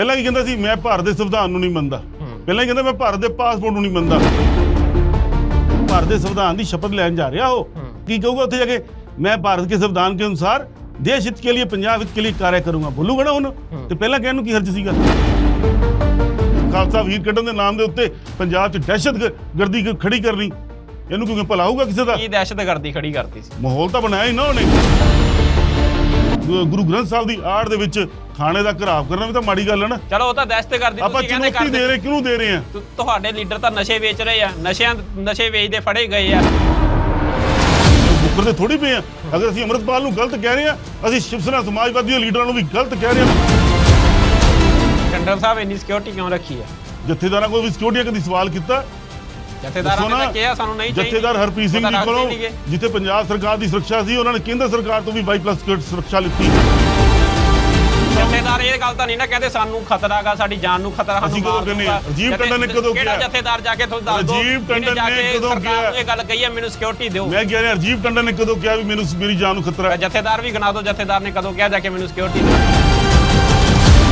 ਪਹਿਲਾਂ ਕੀ ਕਹਿੰਦਾ ਸੀ ਮੈਂ ਭਾਰਤ ਦੇ ਸੰਵਿਧਾਨ ਨੂੰ ਨਹੀਂ ਮੰਨਦਾ। ਪਹਿਲਾਂ ਕਹਿੰਦਾ ਮੈਂ ਭਾਰਤ ਦੇ ਪਾਸਪੋਰਟ ਨੂੰ ਨਹੀਂ ਮੰਨਦਾ। ਭਾਰਤ ਦੇ ਸੰਵਿਧਾਨ ਦੀ ਸ਼ਪਥ ਲੈਣ ਜਾ ਰਿਹਾ ਹੋ। ਕੀ ਕਹੂਗਾ ਉੱਥੇ ਜਾ ਕੇ ਮੈਂ ਭਾਰਤ ਦੇ ਸੰਵਿਧਾਨ ਦੇ ਅਨੁਸਾਰ ਦੇਸ਼ ਹਿੱਤ ਕੇ ਲਈ ਪੰਜਾਬ ਹਿੱਤ ਕੇ ਲਈ ਕਾਰਜ ਕਰੂੰਗਾ। ਬੋਲੂਗਾ ਨਾ ਹੁਣ। ਤੇ ਪਹਿਲਾਂ ਕਹਿਣ ਕੀ ਹਰਜ ਸੀਗਾ? ਖਾਲਸਾ ਵੀਰ ਕੱਢਣ ਦੇ ਨਾਮ ਦੇ ਉੱਤੇ ਪੰਜਾਬ 'ਚ ਦਹਿਸ਼ਤ ਗਰਦੀ ਖੜੀ ਕਰਨੀ। ਇਹਨੂੰ ਕਿਉਂਕਿ ਭਲਾ ਹੋਊਗਾ ਕਿਸੇ ਦਾ? ਇਹ ਦਹਿਸ਼ਤ ਗਰਦੀ ਖੜੀ ਕਰਤੀ ਸੀ? ਮਾਹੌਲ ਤਾਂ ਬਣਾਇਆ ਹੀ ਨਾ ਉਹਨੇ। ਗੁਰੂ ਗ੍ਰੰਥ ਸਾਹਿਬ ਦੀ ਆੜ ਦੇ ਵਿੱਚ ਥਾਣੇ ਦਾ ਘਰਾਵ ਕਰਨਾ ਵੀ ਤਾਂ ਮਾੜੀ ਗੱਲ ਹੈ ਨਾ। ਚਲੋ ਉਹ ਤਾਂ ਦਹਿਸ਼ਤਗਰਦੀ ਆਪਾਂ ਤੁਸੀਂ ਕਹਿੰਦੇ ਚੁਣੌਤੀ ਦੇ ਕਰਦੇ ਰਹੇ ਕਿਹਨੂੰ ਦੇ ਰਹੇ ਆ? ਤੁ- ਤੁਹਾਡੇ ਲੀਡਰ ਤਾਂ ਨਸ਼ੇ ਵੇਚ ਰਹੇ ਆ। ਨਸ਼ਿਆਂ ਨਸ਼ੇ ਵੇਚਦੇ ਫੜੇ ਗਏ ਆ। ਮੁੱਕਰਦੇ ਥੋੜੀ ਪਏ ਆ। ਅਗਰ ਅਸੀਂ ਅੰਮ੍ਰਿਤਪਾਲ ਨੂੰ ਗਲਤ ਕਹਿ ਰਹੇ ਆ ਅਸੀਂ ਸ਼ਿਵ ਸੈਨਾ ਸਮਾਜਵਾਦੀ ਦੇ ਲੀਡਰਾਂ ਨੂੰ ਵੀ ਗਲਤ ਕਹਿ ਰਹੇ ਆ। ਟੰਡਨ ਸਾਹਿਬ ਇੰਨੀ ਸਿਕਿਉਰਿਟੀ ਕਿਉਂ ਰੱਖੀ ਆ? ਜਥੇਦਾਰਾਂ ਕੋਲ ਵੀ ਸਿਕਿਉਰਿਟੀ ਕਦੀ ਸਵਾਲ ਕੀਤਾ? ਜਥੇਦਾਰਾਂ ਨੇ ਤਾਂ ਕਿਹਾ ਸਾਨੂੰ ਨਹੀਂ ਚਾਹੀਦੀ। ਜਥੇਦਾਰ ਹਰਪ੍ਰੀਤ ਸਿੰਘ ਉਹ ਤਾਂ ਜੀ ਰੱਖਦੇ ਕੋਲੋਂ ਨੀਗੇ। ਜਿੱਥੇ ਪੰਜਾਬ ਸਰਕਾਰ ਦੀ ਸੁਰੱਖਿਆ ਸੀ ਉਹਨਾਂ ਨੇ ਕੇਂਦਰ ਸਰਕਾਰ ਤੋਂ ਵੀ ਵਾਈ ਪਲੱਸ ਸੁਰੱਖਿਆ ਲਿੱਤੀ। ਜਥੇਦਾਰ ਇਹ ਗੱਲ ਤਾਂ ਨਹੀਂ ਨਾ ਕਹਿੰਦੇ ਸਾਨੂੰ ਖਤਰਾਗਾ ਸਾਡੀ ਜਾਨ ਨੂੰ ਖਤਰਾ ਸਾਨੂੰ ਮਾਰ ਦੂਗਾ। ਰਾਜੀਵ ਟੰਡਨ ਨੇ ਕਦੋਂ ਕਿਹੜਾ ਕਿਹਾ? ਜਥੇਦਾਰ ਜਾ ਕੇ ਤੁਹਾਨੂੰ ਦੱਸ ਦਿਓ ਰਾਜੀਵ ਟੰਡਨ ਨੇ ਕੇ ਕਦੋਂ ਕਿਹਾ? ਇਹ ਗੱਲ ਕਹੀ ਹੈ ਮੈਨੂੰ ਸਿਕਿਉਰਿਟੀ ਦਿਓ। ਮੈਂ ਕਹਿ ਰਿਹਾ ਰਜੀਵ ਟੰਡਨ ਨੇ ਕਦੋਂ ਕਿਹਾ ਵੀ ਮੈਨੂੰ ਮੇਰੀ ਜਾਨ ਨੂੰ ਖਤਰਾ ਹੈ? ਜਥੇਦਾਰ ਵੀ ਗਿਣਾ ਦਿਓ ਜਥੇਦਾਰ ਨੇ ਕਦੋਂ ਕਿਹਾ ਜਾ ਕੇ ਮੈਨੂੰ ਸਿਕਿਉਰਿਟੀ ਦਿਓ।